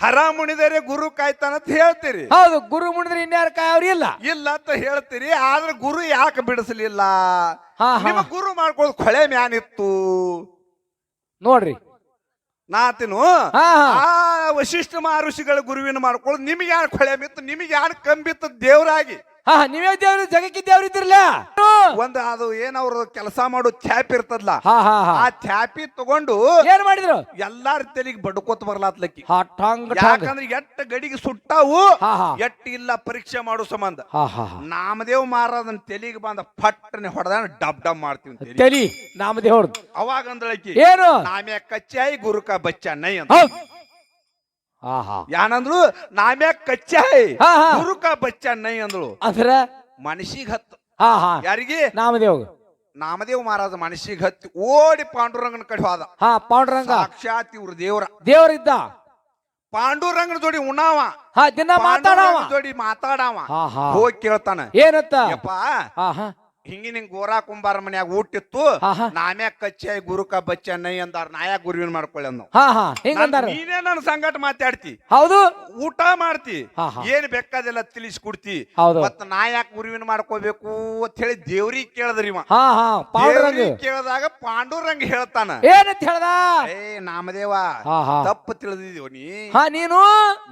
ಹರ ಮುಣಿದರೆ ಗುರು ಕಾಯ್ತಾನ ಅಂತ ಹೇಳ್ತೀರಿ. ಹೌದು ಗುರು ಮುಣಿದ್ರೆ ಇನ್ಯಾರು ಕಾಯವ್ರಿ ಇಲ್ಲ. ಇಲ್ಲ ಅಂತ ಹೇಳ್ತೀರಿ ಆದ್ರೆ ಗುರು ಯಾಕೆ ಬಿಡಿಸ್ಲಿಲ್ಲ? ಹಾ ಹಾ. ನಿಮ್ಮ ಗುರು ಮಾಡ್ಕೊಳ್ಳೋದು ಕೊಳೆ ಮ್ಯಾನಿತ್ತು ನೋಡ್ರಿ. ನಾತಿನು ಹಾ ಹಾ. ಆ ವಶಿಷ್ಠ ಮಹರ್ಷಿಗಳ ಗುರುವಿನ ಮಾಡ್ಕೊಳ್ಳೋದು ನಿಮಗೆ ಯಾರು ಕೊಳೆ ಬಿತ್ತು ನಿಮಗೆ ಯಾರು ಕಂಬಿತ್ತು ದೇವರಾಗಿ? ಹಾ ನೀವೇ ದೇವ್ರು ಜಗಕ್ಕೆ ದೇವ್ರು ಇದ್ದಿರ್ಲ? ಒಂದು ಅದು ಏನ್ ಅವ್ರ ಕೆಲಸ ಮಾಡೋ ಛಾಪ್ ಇರ್ತದ್ಲ. ಹಾ ಹಾ ಹಾ. ಆ ಛಾಪಿ ತಗೊಂಡು ಏನ್ ಮಾಡಿದ್ರು? ಎಲ್ಲಾರ ತಲೆಗೆ ಬಡ್ಕೋತ ಬರ್ಲಾತ್ಲಕ್ಕಿ. ಹಾ ಟಾಂಗ್ ಟಾಂಗ್ ಯಾಕಂದ್ರೆ ಎಟ್ಟ ಗಡಿಗೆ ಸುಟ್ಟಾವು ಹಾ ಹಾ. ಎಟ್ಟ ಇಲ್ಲ ಪರೀಕ್ಷೆ ಮಾಡೋ ಸಂಬಂಧ. ಹಾ ಹಾ ಹಾ. ನಾಮದೇವ್ ಮಾರಾದನ್ ತೆಲಿಗೆ ಬಂದ ಪಟ್ಟನೆ ಹೊಡೆದ ಡಬ್ ಡಬ್ ಮಾಡ್ತೀವಿ ತಲಿ ತಲಿ ನಾಮದೇವ್ರದ್ದು. ಅವಾಗ ಅಂದಳಕಿ ಏನು? ನಾಮ್ಯಾ ಕಚ್ಚಾಯಿ ಗುರುಕ ಬಚ್ಚ ನೈ ಅಂತ. ಹೌದ್. ಹಾ ಹಾ ಯಾನಂದ್ರು ನಾಮ್ಯಾ ಕಚ್ಚಾಯ್ ಹಾ. ಹಾ ಗುರುಕ ಬಚ್ಚ ನೈ ಅಂದಳು ಅಂದ್ರ? ಮನಸ್ಸಿಗೆ ಹತ್ತು. ಹಾ ಹಾ. ಯಾರಿಗೆ? ನಾಮದೇವ್. ನಾಮದೇವ್ ಮಹಾರಾಜ ಮನಸ್ಸಿಗೆ ಹತ್ತಿ ಓಡಿ ಪಾಂಡುರಂಗನ ಕಡೆ ಹೋದ. ಹಾ ಪಾಂಡುರಂಗ. ಸಾಕ್ಷಾತ್ ಇವ್ರ ದೇವ್ರ. ದೇವರಿದ್ದ. ಪಾಂಡುರಂಗನ ಜೋಡಿ ಉಣ್ಣಾವ. ಹಾ ದಿನ ಮಾತಾಡವ. ಪಾಂಡುರಂಗನ ಜೋಡಿ ಮಾತಾಡವ. ಹಾ ಹಾ ಹೋಗಿ ಕೇಳ್ತಾನ. ಏನತ್ತ? ಯಪ್ಪ ಹಾ ಹಾ ಹಿಂಗಿನ ಗೋರಾ ಕುಂಬಾರ ಮನ್ಯಾಗ ಊಟಿತ್ತು ಹಾ ಹಾ. ನಾಮ್ಯಾಕ ಕಚ್ಚೆ ಗುರುಕ ಬಚ್ಚ ನೈ ಅಂದಾರ ನಾಯಕ್ ಗುರುವಿನ ಮಾಡ್ಕೊಳ್ಳಿ ಹಾ ಹಾ. ನೀನೇ ನನ್ನ ಸಂಗಟ ಮಾತಾಡ್ತಿ. ಹೌದು. ಊಟ ಮಾಡ್ತಿ. ಹಾ ಹಾ. ಏನ್ ಬೇಕಾದೆಲ್ಲ ತಿಳಿಸ್ಕೊಡ್ತಿ ಹೌದು. ಮತ್ತ ನಾಯಕ್ ಯಾಕೆ ಗುರುವಿನ ಮಾಡ್ಕೋಬೇಕು ಅಂತ ಹೇಳಿ ದೇವ್ರಿಗೆ ಕೇಳದ್ರಿ ಇವ. ಹಾ ಹಾ. ಪಾಂಡುರಂಗ ದೇವ್ರಿಗೆ ಕೇಳಿದಾಗ ಪಾಂಡುರಂಗ ಹೇಳ್ತಾನ. ಏನಂತ ಹೇಳ್ದ? ಏ ನಾಮದೇವ ಹಾ ಹಾ. ತಪ್ಪು ತಿಳಿದಿದೀವ ನೀ? ಹಾ ನೀನು?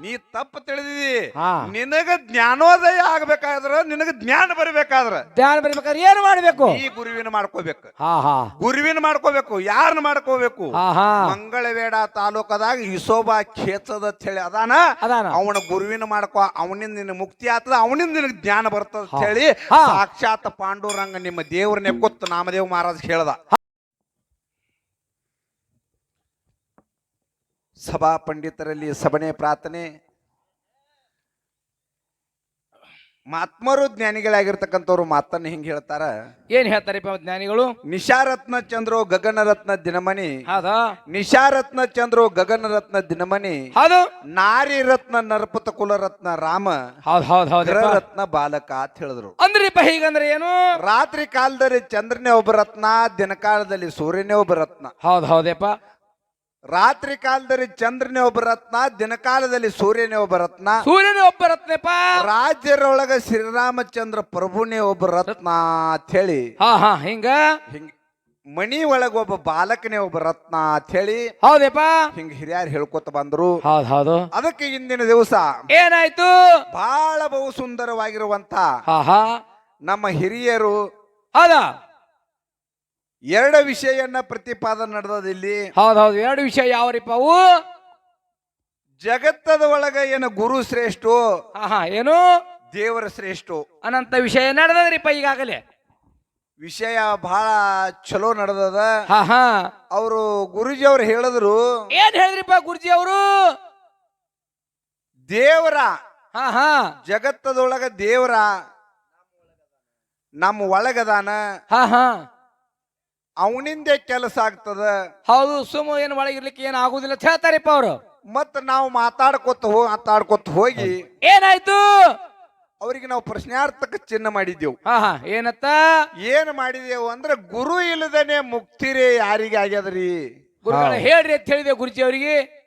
ನೀ ತಪ್ಪು ತಿಳಿದಿದಿ ಹಾ. ನಿನಗ ಜ್ಞಾನೋದಯ ಆಗ್ಬೇಕಾದ್ರ ನಿನಗ ಜ್ಞಾನ ಬರ್ಬೇಕಾದ್ರ. ಜ್ಞಾನ ಬರ್ಬೇಕಾದ್ರೆ ಏನು ಮಾಡ್ಬೇಕು? ಈ ಗುರುವಿನ ಮಾಡ್ಕೋಬೇಕು. ಹಾ ಹಾ. ಗುರುವಿನ ಮಾಡ್ಕೋಬೇಕು. ಯಾರನ್ನ ಮಾಡ್ಕೋಬೇಕು? ಹಾ ಹಾ. ಮಂಗಳವೇಡ ತಾಲೂಕದಾಗ ಇಸೋಬಾ ಕ್ಷೇತ್ರದ ಹೇಳಿ ಅದಾನ. ಅದಾನ. ಅವನ ಗುರುವಿನ ಮಾಡ್ಕೋ ಅವನಿಂದ ನಿನ್ನ ಮುಕ್ತಿ ಆತದ ಅವನಿಂದ ನಿನಗೆ ಜ್ಞಾನ ಬರ್ತದ ಹೇಳಿ ಹಾ. ಸಾಕ್ಷಾತ್ ಪಾಂಡುರಂಗ ನಿಮ್ಮ ದೇವ್ರನ್ನೇ ಕೊತ್ತು ನಾಮದೇವ್ ಮಹಾರಾಜ್ ಹೇಳ್ದ. ಸಭಾ ಪಂಡಿತರಲ್ಲಿ ಸಭನೆ ಪ್ರಾರ್ಥನೆ ಮಹಾತ್ಮರು ಜ್ಞಾನಿಗಳಾಗಿರ್ತಕ್ಕಂಥವ್ರು ಮಾತನ್ನ ಹಿಂಗ್ ಹೇಳ್ತಾರ? ಏನ್ ಹೇಳ್ತಾರಪ್ಪ ಜ್ಞಾನಿಗಳು? ನಿಶಾರತ್ನ ಚಂದ್ರು ಗಗನರತ್ನ ದಿನಮಣಿ ಹೌದಾ? ನಿಶಾರತ್ನ ಚಂದ್ರು ಗಗನರತ್ನ ದಿನಮಣಿ ಹೌದು. ನಾರಿ ರತ್ನ ನರಪತ ಕುಲರತ್ನ ರಾಮ. ಹೌದ್ ಹೌದ್ ಹೌದ್ ರತ್ನ ಬಾಲಕ ಅಂತ ಹೇಳಿದ್ರು. ಅಂದ್ರಿಪ್ಪ ಹೀಗಂದ್ರೆ ಏನು? ರಾತ್ರಿ ಕಾಲದಲ್ಲಿ ಚಂದ್ರನೇ ಒಬ್ಬ ರತ್ನ ದಿನಕಾಲದಲ್ಲಿ ಸೂರ್ಯನೇ ಒಬ್ಬ ರತ್ನ. ಹೌದ್ ಹೌದಪ್ಪ ರಾತ್ರಿ ಕಾಲದಲ್ಲಿ ಚಂದ್ರನೇ ಒಬ್ಬ ರತ್ನ ದಿನಕಾಲದಲ್ಲಿ ಸೂರ್ಯನೇ ಒಬ್ಬ ರತ್ನ. ಸೂರ್ಯನೇ ಒಬ್ಬ ರತ್ನಪ್ಪ. ರಾಜ್ಯರೊಳಗ ಶ್ರೀರಾಮಚಂದ್ರ ಪ್ರಭುನೇ ಒಬ್ಬ ರತ್ನ ಅಂತ ಹೇಳಿ ಹಾ ಹಾ ಹಿಂಗ? ಹಿಂಗ ಮಣಿ ಒಳಗ ಒಬ್ಬ ಬಾಲಕನೇ ಒಬ್ಬ ರತ್ನ ಅಂತ ಹೇಳಿ ಹೌದಪ್ಪ? ಹಿಂಗ ಹಿರಿಯರು ಹೇಳ್ಕೊತ ಬಂದ್ರು. ಹೌದೌದು ಹೌದು. ಅದಕ್ಕೆ ಇಂದಿನ ದಿವಸ ಏನಾಯ್ತು? ಬಹಳ ಬಹು ಸುಂದರವಾಗಿರುವಂತ ಹಾ ಹಾ ನಮ್ಮ ಹಿರಿಯರು ಹೌದಾ? ಎರಡು ವಿಷಯನ್ನ ಪ್ರತಿಪಾದನೆ ನಡೆದದ ಇಲ್ಲಿ. ಹೌದ್ ಹೌದು ಎರಡು ವಿಷಯ ಯಾವ ಅವು ಜಗತ್ತದ ಒಳಗ ಏನು ಗುರು ಶ್ರೇಷ್ಠೋ? ಹಾ ಹಾ ಏನು? ದೇವರ ಶ್ರೇಷ್ಠ. ಅನಂತ ವಿಷಯ ನಡೆದದ್ರಿಪ್ಪ ಈಗಾಗಲೇ. ವಿಷಯ ಬಹಳ ಚಲೋ ನಡೆದದ. ಹಾ ಹಾ. ಅವರು ಗುರುಜಿ ಅವ್ರು ಹೇಳಿದ್ರು ಏನ್ ಹೇಳಿದ್ರಿಪ್ಪ ಗುರುಜಿ ಅವರು? ದೇವರ. ಹಾ ಹಾ. ಜಗತ್ತದೊಳಗ ದೇವರ. ನಮ್ಮ ಒಳಗದಾನ. ಹಾ ಹಾ. ಅವನಿಂದೇ ಕೆಲಸ ಆಗ್ತದ. ಹೌದು ಸುಮ್ಮ ಏನು ಒಳಗಿರ್ಲಿಕ್ಕೆ ಏನು ಆಗುದಿಲ್ಲ. ಅಂತ ಹೇಳ್ತಾರಿಪ್ಪ ಅವರು. ಮತ್ತ ನಾವು ಮಾತಾಡ್ಕೊತ ಹೋಗಿ ಮಾತಾಡ್ಕೊತ ಹೋಗಿ ಏನಾಯ್ತು? ಅವರಿಗೆ ನಾವು ಪ್ರಶ್ನಾರ್ಥಕ ಚಿನ್ನ ಮಾಡಿದ್ದೆವು. ಹಾ ಹಾ ಏನತ್ತ? ಏನ್ ಮಾಡಿದೆವು ಅಂದ್ರೆ ಗುರು ಇಲ್ಲದೇನೆ ಮುಕ್ತಿರೇ ಯಾರಿಗೆ ಆಗ್ಯದ್ರಿ? ಗುರುಗಳ ಹೇಳ್ರಿ ಅಂತ ಹೇಳಿದೆ ಗುರುಜಿ ಅವರಿಗೆ.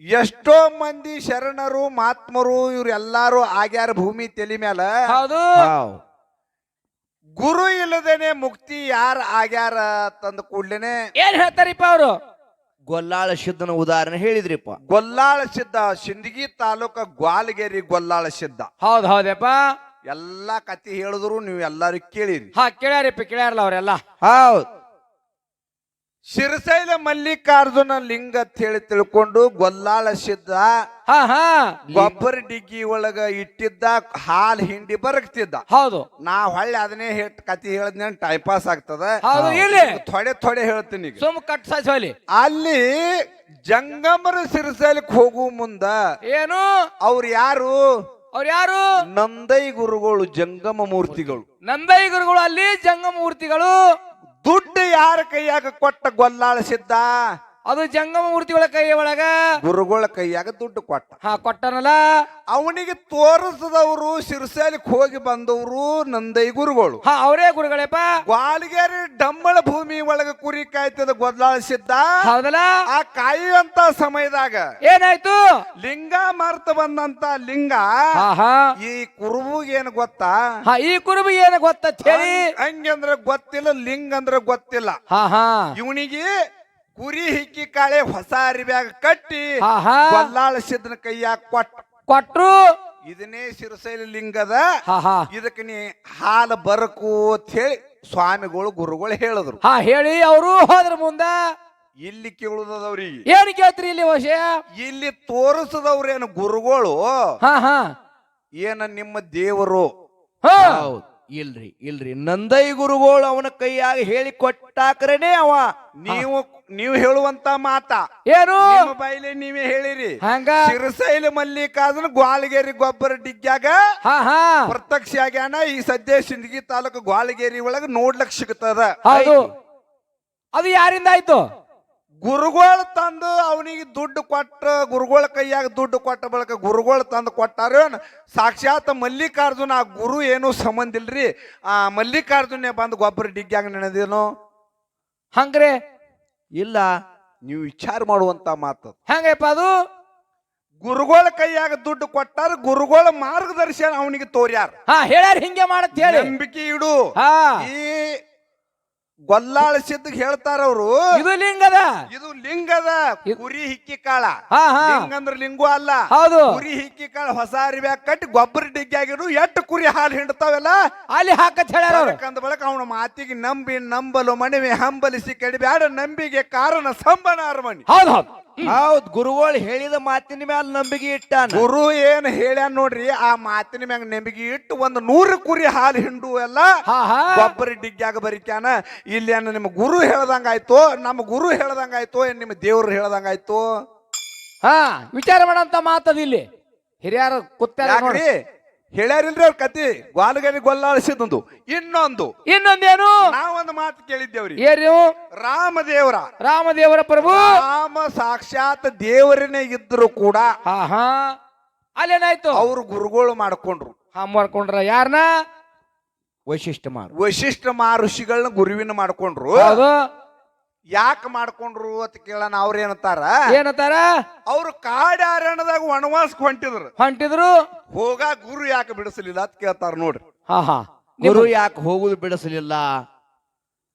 ಎಷ್ಟೋ ಮಂದಿ ಶರಣರು ಮಹಾತ್ಮರು ಇವ್ರೆಲ್ಲಾರು ಆಗ್ಯಾರ ಭೂಮಿ ತೆಲಿ ಮ್ಯಾಲ. ಹೌದು. ಗುರು ಇಲ್ಲದೇನೆ ಮುಕ್ತಿ ಯಾರ ಆಗ್ಯಾರ ತಂದ ಕೂಡ್ಲೇನೆ ಏನ್ ಹೇಳ್ತಾರಿಪ್ಪ ಅವರು? ಗೊಲ್ಲಾಳ ಸಿದ್ಧನ ಉದಾಹರಣೆ ಹೇಳಿದ್ರಿಪ್ಪ. ಗೊಲ್ಲಾಳ ಸಿದ್ಧ ಸಿಂದಗಿ ತಾಲೂಕ ಗ್ವಾಲಗೇರಿ ಗೊಲ್ಲಾಳ ಸಿದ್ಧ. ಹೌದ್ ಹೌದಪ್ಪ? ಎಲ್ಲಾ ಕತಿ ಹೇಳಿದ್ರು ನೀವು ಎಲ್ಲಾರು ಕೇಳಿರಿ. ಹಾ ಕೇಳ್ಯಾರಿಪ್ಪ ಕೇಳ್ಯಾರಲ್ಲ ಅವರೆಲ್ಲ. ಹೌದ್. ಶಿರಸೈಲ ಮಲ್ಲಿಕಾರ್ಜುನ ಲಿಂಗ ಅಂತ ಹೇಳಿ ತಿಳ್ಕೊಂಡು ಗೊಲ್ಲಾಳ ಸಿದ್ದ ಹಾ ಹಾ. ಗೊಬ್ಬರ ಡಿಗ್ಗಿ ಒಳಗ ಇಟ್ಟಿದ್ದ ಹಾಲ್ ಹಿಂಡಿ ಬರಗ್ತಿದ್ದ ಹೌದು. ನಾ ಹೊಳ್ಳಿ ಅದನ್ನೇ ಹೇಳ್ ಕತಿ ಹೇಳಿದ್ನ ಟೈಮ್ ಪಾಸ್ ಆಗ್ತದ. ಹೌದು ಇಲ್ಲಿ ಥೊಡೆ ಥೊಡೆ ಹೇಳ್ತೀನಿ ಈಗ. ಸುಮ್ ಕಟ್ ಸಾಯ್ಸೋಲಿ ಅಲ್ಲಿ ಜಂಗಮರ ಸಿರಸೈಲಕ್ ಹೋಗು ಮುಂದ ಏನು? ಅವ್ರು ಯಾರು? ಅವ್ರು ಯಾರು? ನಂದೈ ಗುರುಗಳು ಜಂಗಮ ಮೂರ್ತಿಗಳು. ನಂದೈ ಗುರುಗಳು ಅಲ್ಲಿ ಜಂಗಮ ಮೂರ್ತಿಗಳು. ದುಡ್ಡು ಯಾರ ಕೈಯಾಗ ಕೊಟ್ಟ ಗೊಲ್ಲಾಳ ಸಿದ್ಧ ಅದು ಜಂಗಮ ಮೂರ್ತಿಗಳ ಕೈ ಒಳಗ. ಗುರುಗಳ ಕೈಯಾಗ ದುಡ್ಡು ಕೊಟ್ಟ. ಹಾ ಕೊಟ್ಟನಲ್ಲ. ಅವನಿಗೆ ತೋರಿಸದವರು ಶಿರ್ಸಾಲಿಗೆ ಹೋಗಿ ಬಂದವರು ನಂದೈ ಗುರುಗಳು. ಹಾ ಅವರೇ ಗುರುಗಳೇಪ ಗ್ವಾಲಿಗೇರಿ ಡಮ್ಮಳ ಭೂಮಿ ಒಳಗ ಕುರಿ ಕಾಯ್ತದ ಗೊದಲಾಳಿಸಿದ್ದ ಹೌದಲ್ಲ? ಆ ಕಾಯುವಂತ ಸಮಯದಾಗ ಏನಾಯ್ತು? ಲಿಂಗ ಮಾರ್ತ ಬಂದಂತ ಲಿಂಗ ಈ ಕುರುಬುಗೇನು ಗೊತ್ತಾ? ಹಾ ಈ ಕುರುಬು ಏನು ಗೊತ್ತ ಹೇಳಿ. ಹಂಗಂದ್ರೆ ಗೊತ್ತಿಲ್ಲ ಲಿಂಗ ಅಂದ್ರೆ ಗೊತ್ತಿಲ್ಲ. ಹಾ ಹಾ. ಇವನಿಗೆ ಕುರಿ ಹಿಕ್ಕಿ ಕಾಳೆ ಹೊಸ ಅರಿಬ್ಯಾಗ ಕಟ್ಟಿ ಆಹಾ. ಗೊಲ್ಲಾಳಿಸಿದ್ನ ಕೈಯಾಗ ಕೊಟ್ಟ. ಕೊಟ್ರು. ಇದನ್ನೇ ಶಿರಸೈಲಿ ಲಿಂಗದ. ಹಾ ಹಾ. ಇದಕ್ಕೆ ನೀ ಹಾಲು ಬರಕು ಅಂತ ಹೇಳಿ ಸ್ವಾಮಿಗಳು ಗುರುಗಳು ಹೇಳಿದ್ರು. ಹಾ ಹೇಳಿ ಅವರು ಹೋದ್ರ ಮುಂದ. ಇಲ್ಲಿ ಕೇಳುದವ್ರಿಗೆ ಏನ್ ಕೇಳ್ತ್ರಿ ಇಲ್ಲಿ ವಶಯ ಇಲ್ಲಿ ತೋರಿಸದವ್ರೇನು ಗುರುಗಳು? ಹಾ ಹಾ. ಏನ ನಿಮ್ಮ ದೇವರು? ಹಾ. ಹೌದ್. ಇಲ್ರಿ ಇಲ್ರಿ. ನಂದೈ ಗುರುಗಳು ಅವನ ಕೈಯಾಗಿ ಹೇಳಿ ಕೊಟ್ಟಾಕ್ರೇನೆ ಅವ. ನೀವು ನೀವು ಹೇಳುವಂತ ಮಾತ. ಏನು? ನಿಮ್ಮ ಬಾಯಿಲೆ ನೀವೇ ಹೇಳಿರಿ. ಹಂಗ? ಶಿರಸೈಲಿ ಮಲ್ಲಿಕಾರ್ಜುನ ಗ್ವಾಲಗೇರಿ ಗೊಬ್ಬರ ಡಿಗ್ಗ್ಯಾಗ ಪ್ರತ್ಯಕ್ಷ ಆಗ್ಯಾನ. ಈ ಸದ್ಯ ಸಿಂದಗಿ ತಾಲೂಕು ಗ್ವಾಲಗೇರಿ ಒಳಗ ನೋಡ್ಲಕ್ ಸಿಗ್ತದ. ಅದು ಯಾರಿಂದ ಆಯ್ತು? ಗುರುಗಳು ತಂದು ಅವನಿಗೆ ದುಡ್ಡು ಕೊಟ್ಟ ಗುರುಗಳ ಕೈಯಾಗ ದುಡ್ಡು ಕೊಟ್ಟ ಬಳಿಕ ಗುರುಗಳು ತಂದು ಕೊಟ್ಟಾರ ಸಾಕ್ಷಾತ್ ಮಲ್ಲಿಕಾರ್ಜುನ ಆ ಗುರು ಏನು ಸಂಬಂಧ ಇಲ್ರಿ. ಆ ಮಲ್ಲಿಕಾರ್ಜುನ ಬಂದು ಗೊಬ್ಬರ ಡಿಗ್ಗ್ಯಾಗ ನೆನೆದೇನು? ಹಂಗ್ರೆ? ಇಲ್ಲ ನೀವು ವಿಚಾರ ಮಾಡುವಂತ ಮಾತು ಹೆಂಗಪ್ಪ ಅದು? ಗುರುಗಳ ಕೈಯಾಗ ದುಡ್ಡು ಕೊಟ್ಟಾರ ಗುರುಗಳ ಮಾರ್ಗದರ್ಶನ ಅವನಿಗೆ ತೋರ್ಯಾರ. ಹಾ ಹೇಳ್ಯಾರ ಹಿಂಗೆ ಮಾಡತ್ ಹೇಳಿ. ನಂಬಿಕೆ ಇಡು. ಈ ಗೊಲ್ಲಾಳ ಸಿದ್ದ ಹೇಳ್ತಾರ ಅವರು. ಇದು ಲಿಂಗದ. ಇದು ಲಿಂಗದ ಕುರಿ ಹಿಕ್ಕಿ ಕಾಳ. ಹಾ ಹಾ. ಲಿಂಗ ಅಂದ್ರ ಲಿಂಗು ಅಲ್ಲ. ಹೌದು. ಕುರಿ ಹಿಕ್ಕಿ ಕಾಳ ಹೊಸ ಅರಿವ್ಯಾಗ ಕಟ್ಟಿ ಗೊಬ್ಬರ ಡಿಗ್ಗಿ ಆಗಿರು ಎಟ್ಟು ಕುರಿ ಹಾಲು ಹಿಂಡ್ತಾವೆಲ್ಲ? ಅಲ್ಲಿ ಹಾಕತ್ ಹೇಳ್ಯಾರ ಅವ್ರು. ಅದಕ್ಕಂದ ಬಳಕ ಅವನ ಮಾತಿಗೆ ನಂಬಿ ನಂಬಲು ಮಣಿವೆ ಹಂಬಲಿಸಿ ಕಡಿಬ್ಯಾಡ ನಂಬಿಗೆ ಕಾರಣ ಸಂಬನ ಅರಮಣಿ ಹೌದ್ ಹೌದ್. ಹೌದ್ ಗುರುಗಳು ಹೇಳಿದ ಮಾತಿನ ಮ್ಯಾಲ ನಂಬಿಕೆ ಇಟ್ಟಾನ. ಗುರು ಏನ್ ಹೇಳ್ಯಾನ ನೋಡ್ರಿ ಆ ಮಾತಿನ ಮ್ಯಾಗ ನಂಬಿಕೆ ಇಟ್ಟು ಒಂದು ನೂರು ಕುರಿ ಹಾಲು ಹಿಂಡು ಎಲ್ಲ ಹಾ ಹಾ. ಗೊಬ್ಬರ ಡಿಗ್ಗ್ಯಾಗ ಬರಿಕ್ಯಾನ. ಇಲ್ಲಿ ಏನ್ ನಿಮ್ಮ ಗುರು ಹೇಳ್ದಂಗಾಯ್ತು ನಮ್ಮ ಗುರು ಹೇಳ್ದಂಗಾಯ್ತು ಏನ್ ನಿಮ್ಮ ದೇವ್ರು ಹೇಳ್ದಂಗಾಯ್ತು ಹಾ ವಿಚಾರ ಮಾಡಂತ ಮಾತದ ಇಲ್ಲಿ ಹಿರಿಯರ ಕೂತಾರ ಯಾಕ್ರಿ? ಹೇಳ್ಯಾರಿಲ್ರಿ ಅವ್ರ ಕತಿ ಗ್ವಾಲಗರಿ ಗೊಲ್ಲಾಳಿಸಿದಂದು ಇನ್ನೊಂದು. ಇನ್ನೊಂದೇನು? ನಾವೊಂದು ಮಾತು ಕೇಳಿದ್ದೇವ್ರಿ. ಏರಿ ರಾಮದೇವರ. ರಾಮದೇವರ ಪ್ರಭು? ರಾಮ ಸಾಕ್ಷಾತ್ ದೇವರನೇ ಇದ್ರು ಕೂಡ ಹಾ ಹಾ ಅಲ್ಲೇನಾಯ್ತು? ಅವ್ರು ಗುರುಗಳು ಮಾಡ್ಕೊಂಡ್ರು. ಹಾ ಮಾಡ್ಕೊಂಡ್ರ ಯಾರನ್ನ ವೈಶಿಷ್ಟ್ಯ ಮಾರು ವಶಿಷ್ಠ ಮಹರ್ಷಿಗಳನ್ನ ಗುರುವಿನ ಮಾಡ್ಕೊಂಡ್ರು. ಯಾಕೆ ಮಾಡ್ಕೊಂಡ್ರು ಅಂತ ಕೇಳೋಣ ಅವ್ರ ಏನಂತಾರ ಏನಂತಾರ ಅವ್ರು ಕಾಡಾರಣದಾಗ ವನವಾಸಕ್ಕೆ ಹೊಂಟಿದ್ರು. ಹೊಂಟಿದ್ರು? ಹೋಗ ಗುರು ಯಾಕೆ ಬಿಡಿಸಲಿಲ್ಲ ಅಂತ ಕೇಳ್ತಾರ ನೋಡ್ರಿ. ಹಾ ಹಾ. ಗುರು ಯಾಕೆ ಹೋಗುದು ಬಿಡಿಸಲಿಲ್ಲ?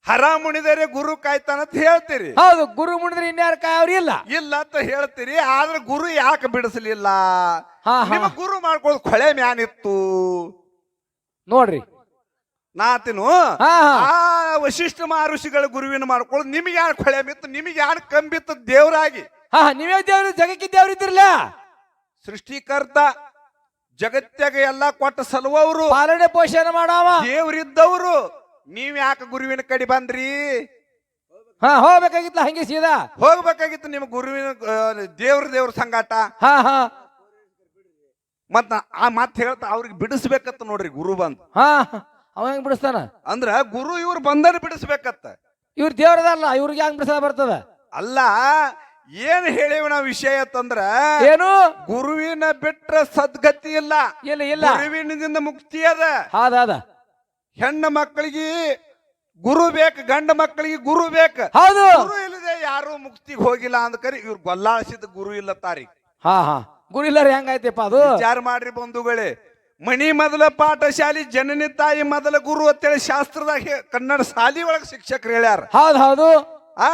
ಹರ ಮುಣಿದರೆ ಗುರು ಕಾಯ್ತಾನ ಅಂತ ಹೇಳ್ತೀರಿ. ಹೌದು ಗುರು ಮುಣಿದ್ರೆ ಇನ್ಯಾರ ಕಾಯವ್ರಿ ಇಲ್ಲ. ಇಲ್ಲ ಅಂತ ಹೇಳ್ತೀರಿ ಆದ್ರೆ ಗುರು ಯಾಕೆ ಬಿಡಿಸಲಿಲ್ಲ? ಹಾ ಹಾ. ನಿಮ್ಮ ಗುರು ಮಾಡ್ಕೊಳ್ಳೋದು ಕೊಳೆ ಮ್ಯಾನ್ ಇತ್ತು. ನೋಡ್ರಿ ನಾತಿನು ಆ ವಶಿಷ್ಠ ಮಹರ್ಷಿಗಳ ಗುರುವಿನ ಮಾಡ್ಕೊಳ್ಳೋದು ನಿಮಗೆ ಯಾರು ಕೊಳೆ ಬಿತ್ತು ನಿಮಗೆ ಯಾರು ಕಂಬಿತ್ತು ದೇವರಾಗಿ? ಹಾ ನೀವೇ ದೇವ್ರು ಜಗಕ್ಕೆ ದೇವ್ರ ಇದ್ರಲ್ಲ ಸೃಷ್ಟಿಕರ್ತ ಜಗತ್ತಾಗ ಎಲ್ಲ ಕೊಟ್ಟ ಸಲುವವರು. ಪಾಲನೆ ಪೋಷಣೆ ಮಾಡಾವ. ದೇವರಿದ್ದವರು. ನೀವ್ ಯಾಕೆ ಗುರುವಿನ ಕಡೆ ಬಂದ್ರಿ? ಹಾ ಹೋಗ್ಬೇಕಾಗಿತ್ತು ಹಂಗೆ ಸೀದಾ? ಹೋಗ್ಬೇಕಾಗಿತ್ತು ನಿಮ್ ಗುರುವಿನ ದೇವ್ರ ದೇವ್ರ ಸಂಗಾಟ. ಹಾ ಹಾ. ಮತ್ತ ಆ ಮಾತು ಹೇಳ್ತಾ ಅವ್ರಿಗೆ ಬಿಡಿಸ್ಬೇಕತ್ತ ನೋಡ್ರಿ ಗುರು ಬಂದು. ಹಾ. ಅವ ಹೆಂಗ್ ಬಿಡಿಸ್ತಾನ? ಅಂದ್ರ ಗುರು ಇವ್ರು ಬಂದನ ಬಿಡಿಸ್ಬೇಕತ್ತ. ಇವ್ರ ದೇವ್ರದಲ್ಲ ಇವ್ರಿಗೆ ಹೆಂಗ್ ಬಿಡಿಸ ಬರ್ತದ? ಅಲ್ಲ ಏನ್ ಹೇಳಿವ ನಾವು ವಿಷಯ ಅಂತಂದ್ರ ಏನು? ಗುರುವಿನ ಬಿಟ್ರ ಸದ್ಗತಿ ಇಲ್ಲ. ಇಲ್ಲ ಇಲ್ಲ. ಗುರುವಿನದಿಂದ ಮುಕ್ತಿ ಅದ. ಹಾದ ಹೆಣ್ಣ ಮಕ್ಕಳಿಗೆ ಗುರು ಬೇಕು ಗಂಡ ಮಕ್ಕಳಿಗೆ ಗುರು ಬೇಕು. ಹೌದು. ಗುರು ಇಲ್ಲದೆ ಯಾರು ಮುಕ್ತಿಗೆ ಹೋಗಿಲ್ಲ ಅಂದ್ಕರಿ ಇವ್ರು ಗೊಲ್ಲಾಳಿಸಿದ ಗುರು ಇಲ್ಲ ತಾರಿ ಹಾ ಹಾ. ಗುರು ಇಲ್ಲಾರ ಹೆಂಗಾಯ್ತಪ್ಪ ಅದು? ವಿಚಾರ ಮಾಡ್ರಿ ಬಂಧುಗಳೇ. ಮಣಿ ಮೊದಲ ಪಾಠಶಾಲಿ ಜನನಿ ತಾಯಿ ಮೊದಲ ಗುರು ಅಂತೇಳಿ ಶಾಸ್ತ್ರದಾಗ ಹೇ- ಕನ್ನಡ ಶಾಲಿ ಒಳಗ ಶಿಕ್ಷಕರು ಹೇಳ್ಯಾರ. ಹೌದ್ ಹೌದು. ಆ?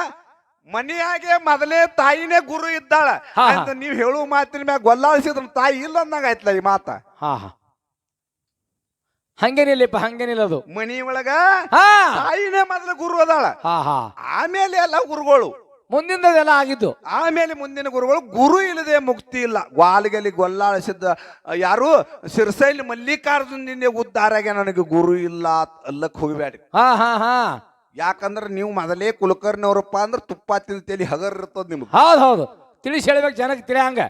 ಮನೆಯಾಗೆ ಮೊದಲೇ ತಾಯಿನೇ ಗುರು ಇದ್ದಾಳ. ಹಾ, ಹಾ. ಅಂತ ನೀವು ಹೇಳುವ ಮಾತಿನ ಮ್ಯಾಗ ಗೊಲ್ಲಾಳಿಸಿದ್ರ ತಾಯಿ ಇಲ್ಲ ಅಂದಂಗ ಆಯ್ತಲ್ಲ ಈ ಮಾತ. ಹಾ ಹಾ. ಹಂಗೇನಿಲ್ಲಪ್ಪ ಹಂಗೇನಿಲ್ಲ ಅದು. ಮನಿ ಒಳಗ ಹಾ. ತಾಯಿನೇ ಮೊದಲ ಗುರು ಅದಾಳ. ಹಾ ಹಾ. ಆಮೇಲೆ ಎಲ್ಲ ಗುರುಗಳು. ಮುಂದಿಂದದೆಲ್ಲ ಆಗಿದ್ದು. ಆಮೇಲೆ ಮುಂದಿನ ಗುರುಗಳು ಗುರು ಇಲ್ಲದೆ ಮುಕ್ತಿ ಇಲ್ಲ. ಗ್ವಾಲಿಗಲಿ ಗೊಲ್ಲಾಳಿಸಿದ್ದ ಯಾರು? ಸಿರ್ಸೈಲಿ ಮಲ್ಲಿಕಾರ್ಜುನ ಉದ್ದಾರಾಗೆ ನನಗೆ ಗುರು ಇಲ್ಲ ಅಲ್ಲಕ್ಕೆ ಹೋಗಬೇಡಿ ಹಾ ಹಾ ಹಾ. ಯಾಕಂದ್ರೆ ನೀವು ಮೊದಲೇ ಕುಲಕರ್ಣಿಯವರಪ್ಪ ಅಂದ್ರೆ ತುಪ್ಪ ತಿಂತೇಲಿ ಹಗರ್ ಇರ್ತದ ನಿಮ್ಗೆ ಹೌದು ಹೌದು. ತಿಳಿಸಿ ಹೇಳ್ಬೇಕು ಜನಕ್ಕೆ ತಿಳಿಯಂಗ.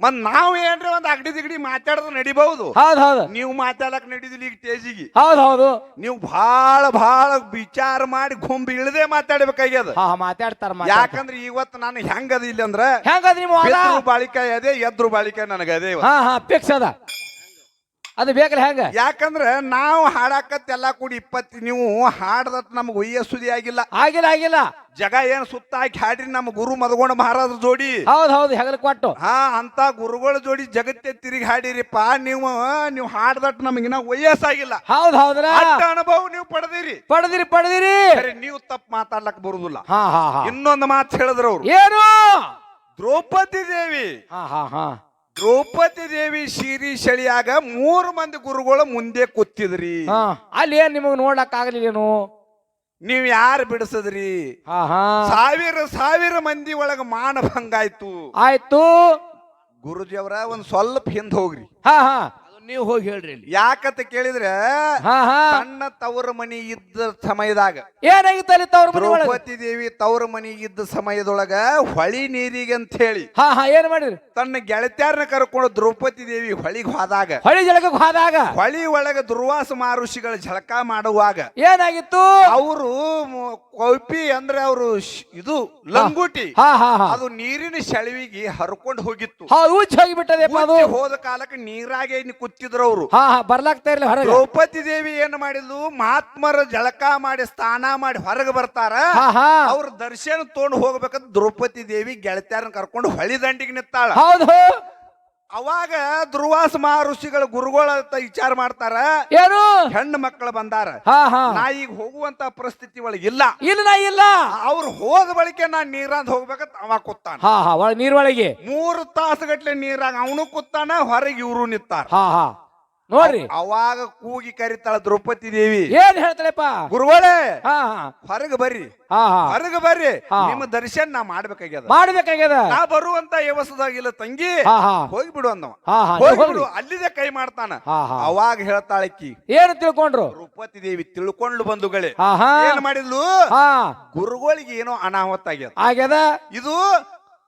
ಮತ್ ನಾವ್ ಏನ್ರಿ ಒಂದ್ ಅಗಡಿ ದಿಗಡಿ ಮಾತಾಡಿದ್ರೆ ನಡಿಬಹುದು? ಹೌದ್ ಹೌದು. ನೀವು ಮಾತಾಡಕ್ ನಡೀದಿಲ್ಲ ಈಗ ತೇಜಿಗೆ ಹೌದ್ ಹೌದು. ನೀವು ಬಹಳ ಬಹಳ ವಿಚಾರ ಮಾಡಿ ಗುಂಬಿ ಇಳದೆ ಮಾತಾಡ್ಬೇಕಾಗ್ಯದ. ಹಾ ಮಾತಾಡ್ತಾರ ಯಾಕಂದ್ರ ಇವತ್ತು ನಾನು ಹೆಂಗದ ಇಲ್ಲಿ ಅಂದ್ರ ಹೆಂಗದ ನಿಮ್ಮ ಬಾಳಿಕಾಯಿ ಅದೇ ಎದ್ರು ಬಾಳಿಕಾಯಿ ನನಗದೇ ಅದೇ ಹಾ ಹಾ ಫಿಕ್ಸ್ ಅದ. ಅದು ಬೇಕಲ್ಲ ಹೆಂಗ ಯಾಕಂದ್ರೆ ನಾವು ಹಾಡಾಕತ್ ಎಲ್ಲಾ ಕೂಡಿ ಇಪ್ಪತ್ತು ನೀವು ಹಾಡದತ್ ನಮ್ಗೆ ಒಯ್ಯ ಸುದಿ ಆಗಿಲ್ಲ. ಆಗಿಲ್ಲ ಆಗಿಲ್ಲ. ಜಗ ಏನ್ ಸುತ್ತ ಹಾಕಿ ಹಾಡ್ರಿ ನಮ್ಮ ಗುರು ಮದಗೊಂಡ ಮಹಾರಾಜ ಜೋಡಿ. ಹೌದ್ ಹೌದು ಹೆಗಲ್ ಕೊಟ್ಟು. ಹಾ ಅಂತ ಗುರುಗಳ ಜೋಡಿ ಜಗತ್ತೆ ತಿರುಗಿ ಹಾಡಿರಿಪ್ಪ. ನೀವು ನೀವು ಹಾಡ್ದಟ್ ನಮಗಿನ ವಯಸ್ಸಾಗಿಲ್ಲ ಹೌದ್ ಹೌದ್ರ? ಅನುಭವ ನೀವು ಪಡೆದಿರಿ. ಪಡೆದಿರಿ ಪಡೆದಿರಿ. ನೀವು ತಪ್ಪು ಮಾತಾಡ್ಲಕ್ ಬರುದಿಲ್ಲ. ಇನ್ನೊಂದು ಮಾತು ಹೇಳಿದ್ರು ಅವ್ರು. ಏನು? ದ್ರೌಪದಿ ದೇವಿ. ಹಾ ಹಾ ಹಾ. ದ್ರೌಪದಿ ದೇವಿ ಶಿರಿ ಶಳಿಯಾಗ ಮೂರು ಮಂದಿ ಗುರುಗಳು ಮುಂದೆ ಕೂತಿದ್ರಿ. ಹಾ ಅಲ್ಲಿ ಏನ್ ನಿಮಗ್ ನೋಡಕ್ ಆಗ್ಲಿಲ್ಲೇನು ನೀವ್ ಯಾರು ಬಿಡಿಸದ್ರಿ? ಹಾ ಹಾ. ಸಾವಿರ ಸಾವಿರ ಮಂದಿ ಒಳಗ ಮಾನಭಂಗ ಆಯ್ತು. ಆಯ್ತು. ಗುರುಜಿಯವರ ಒಂದ್ ಸ್ವಲ್ಪ ಹಿಂದ್ ಹೋಗ್ರಿ. ಹಾ ಹಾ. ನೀವು ಹೋಗಿ ಹೇಳ್ರಿ ಇಲ್ಲಿ. ಯಾಕಂತ ಕೇಳಿದ್ರೆ ಹಾ ಹಾ. ಸಣ್ಣ ತವರ ಮನಿ ಇದ್ದ ಸಮಯದಾಗ ಏನಾಗಿತ್ತು ಅಲ್ಲಿ ತವ್ರ ಮನೆ ಒಳಗೆ? ದ್ರೌಪದಿ ದೇವಿ ತವರ ಮನಿ ಇದ್ದ ಸಮಯದೊಳಗ ಹೊಳಿ ನೀರಿಗೆ ಅಂತ ಹೇಳಿ ಹಾ ಹಾ ಏನ್ ಮಾಡಿದ್ರಿ? ತನ್ನ ಗೆಳತ್ಯಾರನ್ನ ಕರ್ಕೊಂಡು ದ್ರೌಪದಿ ದೇವಿ ಹೊಳಿಗೆ ಹೋದಾಗ ಹೊಳಿ ಜಳಕಕ್ಕೆ ಹೋದಾಗ? ಹೊಳಿ ಒಳಗ ದುರ್ವಾಸ ಮಹರ್ಷಿಗಳ ಝಳಕ ಮಾಡುವಾಗ ಏನಾಗಿತ್ತು? ಅವರು ಕೌಪಿ ಅಂದ್ರೆ ಅವರು ಇದು ಲಂಗುಟಿ. ಹಾ ಹಾ ಹಾ. ಅದು ನೀರಿನ ಸೆಳವಿಗೆ ಹರ್ಕೊಂಡು ಹೋಗಿತ್ತು. ಹಾ ಹೋಗಿಬಿಟ್ಟದೆಪ್ಪ ಅದು. ಹೋದ ಕಾಲಕ್ಕೆ ನೀರಾಗೆ ಇನ್ನು ಕೂತಿದ್ರು ಅವರು. ಹಾ ಹಾ ಬರ್ಲಾಗ್ತಾ ಇರ್ಲಿ ಹೊರಗೆ. ದ್ರೌಪದಿ ದೇವಿ ಏನ್ ಮಾಡಿದ್ಲು? ಮಹಾತ್ಮರ ಜಳಕ ಮಾಡಿ ಸ್ನಾನ ಮಾಡಿ ಹೊರಗೆ ಬರ್ತಾರ. ಹಾ ಹಾ. ಅವ್ರ ದರ್ಶನ ತಗೊಂಡು ಹೋಗ್ಬೇಕಂತ ದ್ರೌಪದಿ ದೇವಿ ಗೆಳತ್ಯಾರನ್ನ ಕರ್ಕೊಂಡು ಹೊಳಿ ದಂಡಿಗೆ ನಿತ್ತಾಳ ಹೌದು. ಅವಾಗ ದುರ್ವಾಸ ಮಹರ್ಷಿಗಳ ಗುರುಗಳ ವಿಚಾರ ಮಾಡ್ತಾರ. ಏನು? ಹೆಣ್ಣು ಮಕ್ಕಳು ಬಂದಾರ. ಹಾ ಹಾ. ನಾ ಈಗ ಹೋಗುವಂತ ಪರಿಸ್ಥಿತಿ ಒಳಗೆ ಇಲ್ಲ. ಇಲ್ಲ ನಾ ಇಲ್ಲ. ಅವ್ರು ಹೋದ ಬಳಿಕೆ ನಾ ನೀರಾಗ ಹೋಗ್ಬೇಕಂತ ಅವ ಕೂತಾನ. ಹಾ ಹಾ ನೀರ್ ಒಳಗೆ. ಮೂರು ತಾಸುಗಟ್ಲೆ ನೀರಾಗ ಅವನು ಕೂತಾನ ಹೊರಗೆ ಇವರು ನಿತ್ತಾರ ಹಾ ಹಾ. ನೋಡ್ರಿ. ಅವಾಗ ಕೂಗಿ ಕರಿತಾಳ ದ್ರೌಪದಿ ದೇವಿ. ಏನ್ ಹೇಳ್ತಾಳೆಪ್ಪ? ಗುರುವಳೆ ಹಾ ಹೊರಗೆ ಬರ್ರಿ. ಹಾ ಹಾ. ಹೊರಗೆ ಬರ್ರಿ. ಹಾ. ನಿಮ್ಮ ದರ್ಶನ ನಾ ಮಾಡ್ಬೇಕಾಗ್ಯದ. ಮಾಡ್ಬೇಕಾಗ್ಯದ? ನಾ ಬರುವಂತ ಯವಸದಾಗಿಲ್ಲ ತಂಗಿ. ಹಾ ಹಾ. ಹೋಗ್ಬಿಡು ಅಂದವ. ಹಾ ಹಾ. ನೀವು ಹೋಗ್ಬಿಡು ಹೋಗ್ರಿ. ಅಲ್ಲಿದೆ ಕೈ ಮಾಡ್ತಾನ. ಹಾ ಹಾ. ಅವಾಗ ಹೇಳ್ತಾಳಕ್ಕಿ ಏನು ತಿಳ್ಕೊಂಡ್ರು? ದ್ರೌಪದಿ ದೇವಿ ತಿಳ್ಕೊಂಡು ಹಾ ಹಾ. ಏನ್ ಮಾಡಿದ್ಲು? ಹಾ. ಗುರುಗಳಿಗೆ ಏನೋ ಅನಾಹುತ ಆಗ್ಯದ. ಆಗ್ಯದ? ಇದು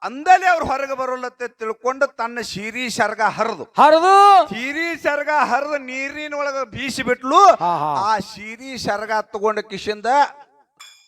ಅಂದಲೇ ಅವ್ರು ಹೊರಗೆ ಬರೋಲತ್ತೆ ತಿಳ್ಕೊಂಡು ತನ್ನ ಶಿರಿ ಸರ್ಗ ಹರಿದು. ಹರಿದು. ಶಿರಿ ಸರ್ಗ ಹರಿದು ಒಳಗೆ ಬೀಸಿ ಬಿಟ್ಲು ಆ ಶಿರಿ ಸರ್ಗ ತಗೊಂಡ ಕಿಶಿಂದ